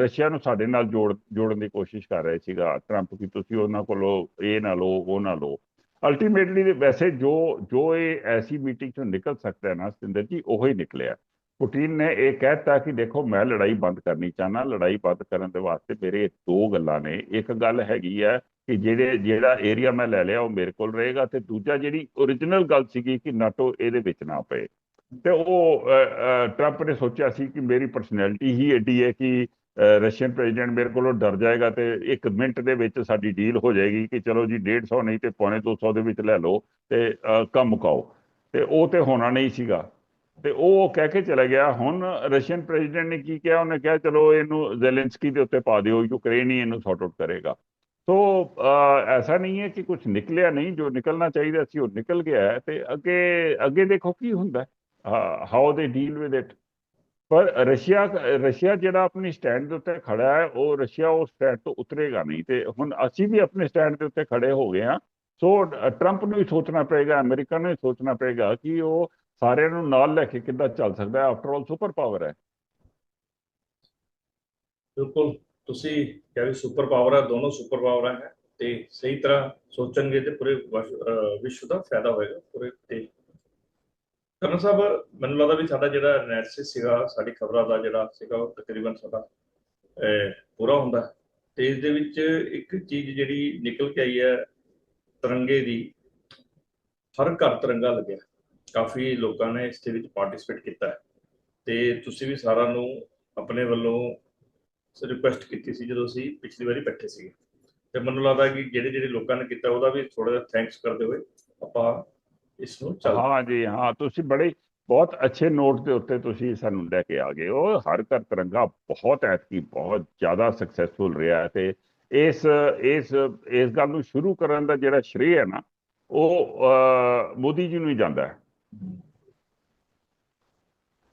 ਰਸ਼ੀਆ ਨੂੰ ਸਾਡੇ ਨਾਲ ਜੋੜ, ਜੋੜਨ ਦੀ ਕੋਸ਼ਿਸ਼ ਕਰ ਰਹੇ ਸੀਗਾ ਟਰੰਪ ਕਿ ਤੁਸੀਂ ਉਹਨਾਂ ਕੋਲੋਂ ਇਹ ਨਾ ਲਓ, ਉਹ ਨਾ ਲਓ। ਅਲਟੀਮੇਟਲੀ ਵੈਸੇ ਜੋ ਜੋ ਇਹ ਐਸੀ ਮੀਟਿੰਗ ਚੋਂ ਨਿਕਲ ਸਕਦਾ ਹੈ ਨਾ, ਸਤਿੰਦਰ ਜੀ, ਉਹ ਹੀ ਨਿਕਲਿਆ। ਪੁਟਿਨ ਨੇ ਇਹ ਕਹਿਤਾ ਕਿ ਦੇਖੋ, ਮੈਂ ਲੜਾਈ ਬੰਦ ਕਰਨੀ ਚਾਹਨਾ ਲੜਾਈ ਬੰਦ ਕਰਨ ਦੇ ਵਾਸਤੇ ਮੇਰੇ ਦੋ ਗੱਲਾਂ ਨੇ। ਇੱਕ ਗੱਲ ਹੈਗੀ ਹੈ ਕਿ ਜਿਹੜੇ ਜਿਹੜਾ ਏਰੀਆ ਮੈਂ ਲੈ ਲਿਆ ਉਹ ਮੇਰੇ ਕੋਲ ਰਹੇਗਾ ਤੇ ਦੂਜਾ ਜਿਹੜੀ origignal ਗੱਲ ਸੀਗੀ ਕਿ ਨਾਟੋ ਇਹਦੇ ਵਿੱਚ ਨਾ ਪਏ। ਤੇ ਉਹ ਟਰੰਪ ਨੇ ਸੋਚਿਆ ਸੀ ਕਿ ਮੇਰੀ ਪਰਸਨੈਲਿਟੀ ਹੀ ਐਡੀ ਹੈ ਕਿ ਰਸ਼ੀਅਨ ਪ੍ਰੈਜ਼ੀਡੈਂਟ ਮੇਰੇ ਕੋਲੋਂ ਡਰ ਜਾਏਗਾ ਤੇ ਇੱਕ ਮਿੰਟ ਦੇ ਵਿੱਚ ਸਾਡੀ ਡੀਲ ਹੋ ਜਾਏਗੀ ਕਿ ਚਲੋ ਜੀ 150 ਨਹੀਂ ਤੇ ਪੌਣੇ 200 ਦੇ ਵਿੱਚ ਲੈ ਲਓ ਤੇ ਅ, ਕੰਮ ਮੁਕਾਓ। ਤੇ ਉਹ ਤੇ ਹੋਣਾ ਨਹੀਂ ਸੀਗਾ। ਤੇ ਉਹ ਕਹਿ ਕੇ ਚਲਾ ਗਿਆ। ਹੁਣ ਰਸ਼ੀਅਨ ਪ੍ਰੈਜ਼ੀਡੈਂਟ ਨੇ ਕੀ ਕਿਹਾ? ਉਹਨੇ ਕਿਹਾ ਚਲੋ ਇਹਨੂੰ ਜ਼ੈਲੈਂਸਕੀ ਦੇ ਉੱਤੇ ਪਾ ਦਿਓ ਯੂਕਰੇਨ ਹੀ ਇਹਨੂੰ ਸੌਟ ਆਊਟ ਕਰੇਗਾ। ਸੋ ਐਸਾ ਨਹੀਂ ਹੈ ਕਿ ਕੁਝ ਨਿਕਲਿਆ ਨਹੀਂ, ਜੋ ਨਿਕਲਣਾ ਚਾਹੀਦਾ ਸੀ ਉਹ ਨਿਕਲ ਗਿਆ ਹੈ ਤੇ ਅੱਗੇ ਅੱਗੇ ਦੇਖੋ ਕੀ ਹੁੰਦਾ how they deal with it ਪਰ ਰਸ਼ੀਆ ਰਸ਼ੀਆ ਜਿਹੜਾ ਆਪਣੀ ਸਟੈਂਡ ਦੇ ਉੱਤੇ ਖੜਾ ਹੈ, ਉਹ ਰਸ਼ੀਆ ਉਸ ਸਟੈਂਡ ਤੋਂ ਉਤਰੇਗਾ ਨਹੀਂ ਤੇ ਹੁਣ ਅਸੀਂ ਵੀ ਆਪਣੇ ਸਟੈਂਡ ਦੇ ਉੱਤੇ ਖੜੇ ਹੋ ਗਏ ਹਾਂ। ਸੋ ਟਰੰਪ ਨੂੰ ਵੀ ਸੋਚਣਾ ਪਏਗਾ, ਅਮਰੀਕਾ ਨੂੰ ਵੀ ਸੋਚਣਾ ਪਏਗਾ ਕਿ ਉਹ ਸਾਰਿਆਂ ਨੂੰ ਨਾਲ ਲੈ ਕੇ ਕਿੱਦਾਂ ਚੱਲ ਸਕਦਾ ਹੈ। ਆਫਟਰ ਆਲ ਸੁਪਰ ਪਾਵਰ ਹੈ। ਬਿਲਕੁਲ। ਤੁਸੀਂ ਕਿਹਾ ਵੀ ਸੁਪਰ ਪਾਵਰ ਹੈ ਦੋਨੋਂ ਸੁਪਰ ਪਾਵਰ ਹੈ। ਤੇ ਸਹੀ ਤਰ੍ਹਾਂ ਸੋਚਣਗੇ ਤੇ ਪੂਰੇ ਵਿਸ਼ਵ ਦਾ ਫਾਇਦਾ ਹੋਏਗਾ ਪੂਰੇ ਤੇ। ਕਰਨ ਸਾਹਿਬ ਮੈਨੂੰ ਲੱਗਦਾ ਵੀ ਸਾਡਾ ਜਿਹੜਾ ਐਨਾਲਿਸਿਸ ਸੀਗਾ ਸਾਡੀ ਖਬਰਾਂ ਦਾ ਜਿਹੜਾ ਸੀਗਾ ਉਹ ਤਕਰੀਬਨ ਸਾਡਾ ਅਹ, ਪੂਰਾ ਹੁੰਦਾ। ਤੇ ਇਸ ਦੇ ਵਿੱਚ ਇੱਕ ਚੀਜ਼ ਜਿਹੜੀ ਨਿਕਲ ਕੇ ਆਈ ਹੈ ਤਿਰੰਗੇ ਦੀ ਹਰ ਘਰ ਤਿਰੰਗਾ ਲੱਗਿਆ। ਕਾਫੀ ਲੋਕਾਂ ਨੇ ਇਸ ਦੇ ਵਿੱਚ ਪਾਰਟਿਸਿਪੇਟ ਕੀਤਾ ਹੈ। ਤੇ ਤੁਸੀਂ ਵੀ ਸਾਰਿਆਂ ਨੂੰ ਆਪਣੇ ਵੱਲੋਂ ਰਿਕੁਐਸਟ ਕੀਤੀ ਸੀ ਜਦੋਂ ਅਸੀਂ ਪਿਛਲੀ ਵਾਰੀ ਬੈਠੇ ਸੀਗੇ। ਤੇ ਮੈਨੂੰ ਲੱਗਦਾ ਕਿ ਜਿਹੜੇ ਜਿਹੜੇ ਲੋਕਾਂ ਨੇ ਕੀਤਾ ਉਹਦਾ ਵੀ ਥੋੜਾ ਜਿਹਾ ਥੈਂਕਸ ਕਰਦੇ ਹੋਏ ਆਪਾਂ ਇਸ ਨੂੰ ਚੱਲ ਹਾਂ ਜੀ, ਹਾਂ, ਤੁਸੀਂ ਬੜੇ ਬਹੁਤ ਅੱਛੇ ਨੋਟ ਦੇ ਉੱਤੇ ਤੁਸੀਂ ਸਾਨੂੰ ਲੈ ਕੇ ਆ ਗਏ ਹੋ। ਹਰ ਘਰ ਤਿਰੰਗਾ ਬਹੁਤ ਐਤਕੀ ਬਹੁਤ ਜ਼ਿਆਦਾ ਸਕਸੈਸਫੁਲ ਰਿਹਾ ਤੇ ਇਸ ਇਸ ਇਸ ਗੱਲ ਨੂੰ ਸ਼ੁਰੂ ਕਰਨ ਦਾ ਜਿਹੜਾ ਸ਼੍ਰੇ ਹੈ ਨਾ, ਉਹ ਮੋਦੀ ਜੀ ਨੂੰ ਹੀ ਜਾਂਦਾ ਹੈ।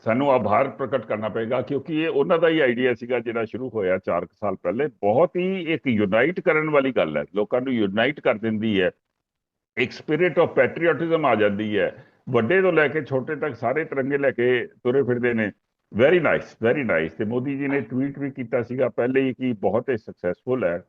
ਸਾਨੂੰ ਆਭਾਰ ਪ੍ਰਗਟ ਕਰਨਾ ਪਏਗਾ, ਕਿਉਂਕਿ ਇਹ ਉਹਨਾਂ ਦਾ ਹੀ ਆਈਡੀਆ ਸੀਗਾ ਜਿਹੜਾ ਸ਼ੁਰੂ ਹੋਇਆ 4 ਸਾਲ ਪਹਿਲੇ। ਬਹੁਤ ਹੀ ਇੱਕ ਯੂਨਾਈਟ ਕਰਨ ਵਾਲੀ ਗੱਲ ਹੈ। ਲੋਕਾਂ ਨੂੰ ਯੂਨਾਈਟ ਕਰ ਦਿੰਦੀ ਹੈ। ਇੱਕ ਸਪਿਰਿਟ ਆਫ ਪੈਟਰੀਓਟਿਜ਼ਮ ਆ ਜਾਂਦੀ ਹੈ। ਵੱਡੇ ਤੋਂ ਲੈ ਕੇ ਛੋਟੇ ਤੱਕ ਸਾਰੇ ਤਿਰੰਗੇ ਲੈ ਕੇ ਤੁਰੇ ਫਿਰਦੇ ਨੇ। ਵੈਰੀ ਨਾਈਸ ਵੈਰੀ ਨਾਈਸ ਤੇ ਮੋਦੀ ਜੀ ਨੇ ਟਵੀਟ ਵੀ ਕੀਤਾ ਸੀਗਾ ਪਹਿਲੇ ਹੀ ਕਿ ਬਹੁਤ ਹੀ ਸਕਸੈਸਫੁਲ ਹੈ।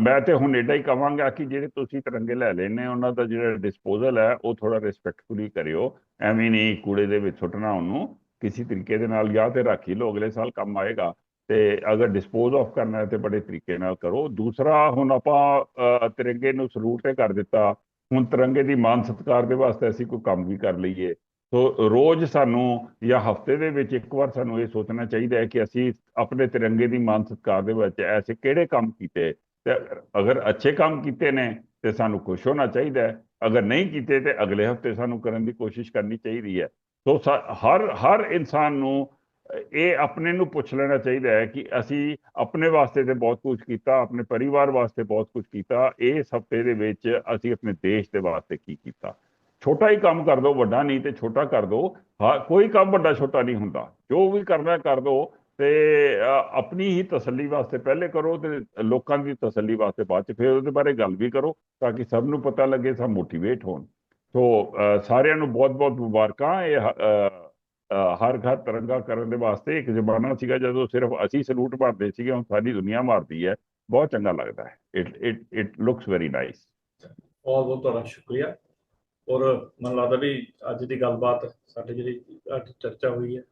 ਮੈਂ ਤੇ ਹੁਣ ਏਡਾ ਹੀ ਕਹਾਂਗਾ ਕਿ ਜਿਹੜੇ ਤੁਸੀਂ ਤਿਰੰਗੇ ਲੈ ਲੈਣੇ ਉਹਨਾਂ ਦਾ ਜਿਹੜਾ ਡਿਸਪੋਜ਼ਲ ਹੈ, ਉਹ ਥੋੜਾ ਰਿਸਪੈਕਟਫੁਲੀ ਕਰਿਓ। ਐਵੇਂ ਨਹੀਂ ਕੂੜੇ ਦੇ ਵਿੱਚ ਸੁੱਟਣਾ ਉਹਨੂੰ। ਕਿਸੇ ਤਰੀਕੇ ਦੇ ਨਾਲ ਜਾਂ ਤੇ ਰੱਖੀ ਲਓ, ਅਗਲੇ ਸਾਲ ਕੰਮ ਆਏਗਾ। ਤੇ ਅਗਰ ਡਿਸਪੋਜ਼ ਆਫ ਕਰਨਾ ਹੈ ਤੇ ਬੜੇ ਤਰੀਕੇ ਨਾਲ ਕਰੋ। ਦੂਸਰਾ, ਹੁਣ ਆਪਾਂ ਤਿਰੰਗੇ ਨੂੰ ਸਲੂਟ ਤੇ ਕਰ ਦਿੱਤਾ। ਹੁਣ ਤਿਰੰਗੇ ਦੀ ਮਾਨ ਸਤਿਕਾਰ ਦੇ ਵਾਸਤੇ ਅਸੀਂ ਕੋਈ ਕੰਮ ਵੀ ਕਰ ਲਈਏ। ਸੋ ਰੋਜ਼ ਸਾਨੂੰ ਜਾਂ ਹਫ਼ਤੇ ਦੇ ਵਿੱਚ ਇੱਕ ਵਾਰ ਸਾਨੂੰ ਇਹ ਸੋਚਣਾ ਚਾਹੀਦਾ ਹੈ ਕਿ ਅਸੀਂ ਆਪਣੇ ਤਿਰੰਗੇ ਦੀ ਮਾਨ ਸਤਿਕਾਰ ਦੇ ਵਿੱਚ ਐਸੇ ਕਿਹੜੇ ਕੰਮ ਕੀਤੇ। ਤੇ ਅਗਰ ਅੱਛੇ ਕੰਮ ਕੀਤੇ ਨੇ, ਤੇ ਸਾਨੂੰ ਖੁਸ਼ ਹੋਣਾ ਚਾਹੀਦਾ ਹੈ। ਅਗਰ ਨਹੀਂ ਕੀਤੇ ਤੇ ਅਗਲੇ ਹਫ਼ਤੇ ਸਾਨੂੰ ਕਰਨ ਦੀ ਕੋਸ਼ਿਸ਼ ਕਰਨੀ ਚਾਹੀਦੀ ਹੈ। ਸੋ ਸਾ- ਹਰ ਹਰ ਇਨਸਾਨ ਨੂੰ ਇਹ ਆਪਣੇ ਨੂੰ ਪੁੱਛ ਲੈਣਾ ਚਾਹੀਦਾ ਹੈ ਕਿ ਅਸੀਂ ਆਪਣੇ ਵਾਸਤੇ ਤੇ ਬਹੁਤ ਕੁਝ ਕੀਤਾ, ਆਪਣੇ ਪਰਿਵਾਰ ਵਾਸਤੇ ਬਹੁਤ ਕੁਝ ਕੀਤਾ ਇਹ ਹਫ਼ਤੇ ਦੇ ਵਿੱਚ ਅਸੀਂ ਆਪਣੇ ਦੇਸ਼ ਦੇ ਵਾਸਤੇ ਕੀ ਕੀਤਾ। ਛੋਟਾ ਹੀ ਕੰਮ ਕਰ ਦਿਓ ਵੱਡਾ ਨਹੀਂ ਤੇ ਛੋਟਾ ਕਰ ਦਿਓ ਹਾਂ, ਕੋਈ ਕੰਮ ਵੱਡਾ ਛੋਟਾ ਨਹੀਂ ਹੁੰਦਾ। ਜੋ ਵੀ ਕਰਨਾ ਕਰ ਦਿਓ ਤੇ ਆਪਣੀ ਹੀ ਤਸੱਲੀ ਵਾਸਤੇ ਪਹਿਲੇ ਕਰੋ ਤੇ ਲੋਕਾਂ ਦੀ ਤਸੱਲੀ ਵਾਸਤੇ ਬਾਅਦ ਚ ਫਿਰ ਉਹਦੇ ਬਾਰੇ ਗੱਲ ਵੀ ਕਰੋ ਤਾਂ ਕਿ ਸਭ ਨੂੰ ਪਤਾ ਲੱਗੇ, ਸਭ ਮੋਟੀਵੇਟ ਹੋਣ। ਸੋ ਸਾਰਿਆਂ ਨੂੰ ਬਹੁਤ-ਬਹੁਤ ਮੁਬਾਰਕਾਂ। ਇਹ ਹਰ ਘਰ ਤਿਰੰਗਾ ਕਰਨ ਦੇ ਵਾਸਤੇ ਇੱਕ ਜ਼ਮਾਨਾ ਸੀਗਾ ਜਦੋਂ ਸਿਰਫ ਅਸੀਂ ਸਲੂਟ ਮਾਰਦੇ ਸੀਗੇ, ਹੁਣ ਸਾਰੀ ਦੁਨੀਆ ਮਾਰਦੀ ਹੈ। ਬਹੁਤ ਚੰਗਾ ਲੱਗਦਾ ਹੈ। It it it looks very nice ਬਹੁਤ ਬਹੁਤ ਤੁਹਾਡਾ ਸ਼ੁਕਰੀਆ। ਔਰ ਮੈਨੂੰ ਲੱਗਦਾ ਵੀ ਅੱਜ ਦੀ ਗੱਲਬਾਤ, ਸਾਡੇ ਜਿਹੜੀ ਅੱਜ ਚਰਚਾ ਹੋਈ ਹੈ,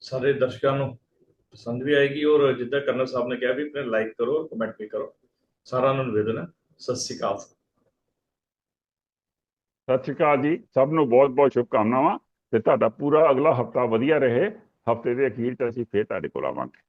ਸਾਰੇ ਦਰਸ਼ਕਾਂ ਨੂੰ ਪਸੰਦ ਵੀ ਆਏਗੀ। ਔਰ ਜਿੱਦਾਂ ਕਰਨਲ ਸਾਹਿਬ ਨੇ ਕਿਹਾ ਵੀ ਆਪਣੇ ਲਾਈਕ ਕਰੋ ਕਮੈਂਟ ਵੀ ਕਰੋ। ਸਾਰਿਆਂ ਨੂੰ ਨਿਵੇਦਨ ਹੈ। ਸਤਿ ਸ਼੍ਰੀ ਅਕਾਲ। ਸਤਿ ਸ਼੍ਰੀ ਅਕਾਲ ਜੀ, ਸਭ ਨੂੰ ਬਹੁਤ-ਬਹੁਤ ਸ਼ੁਭਕਾਮਨਾਵਾਂ ਤੇ ਤੁਹਾਡਾ ਪੂਰਾ ਅਗਲਾ ਹਫਤਾ ਵਧੀਆ ਰਹੇ। ਹਫ਼ਤੇ ਦੇ ਅਖੀਰ 'ਚ ਅਸੀਂ ਫੇਰ ਤੁਹਾਡੇ ਕੋਲ ਆਵਾਂਗੇ।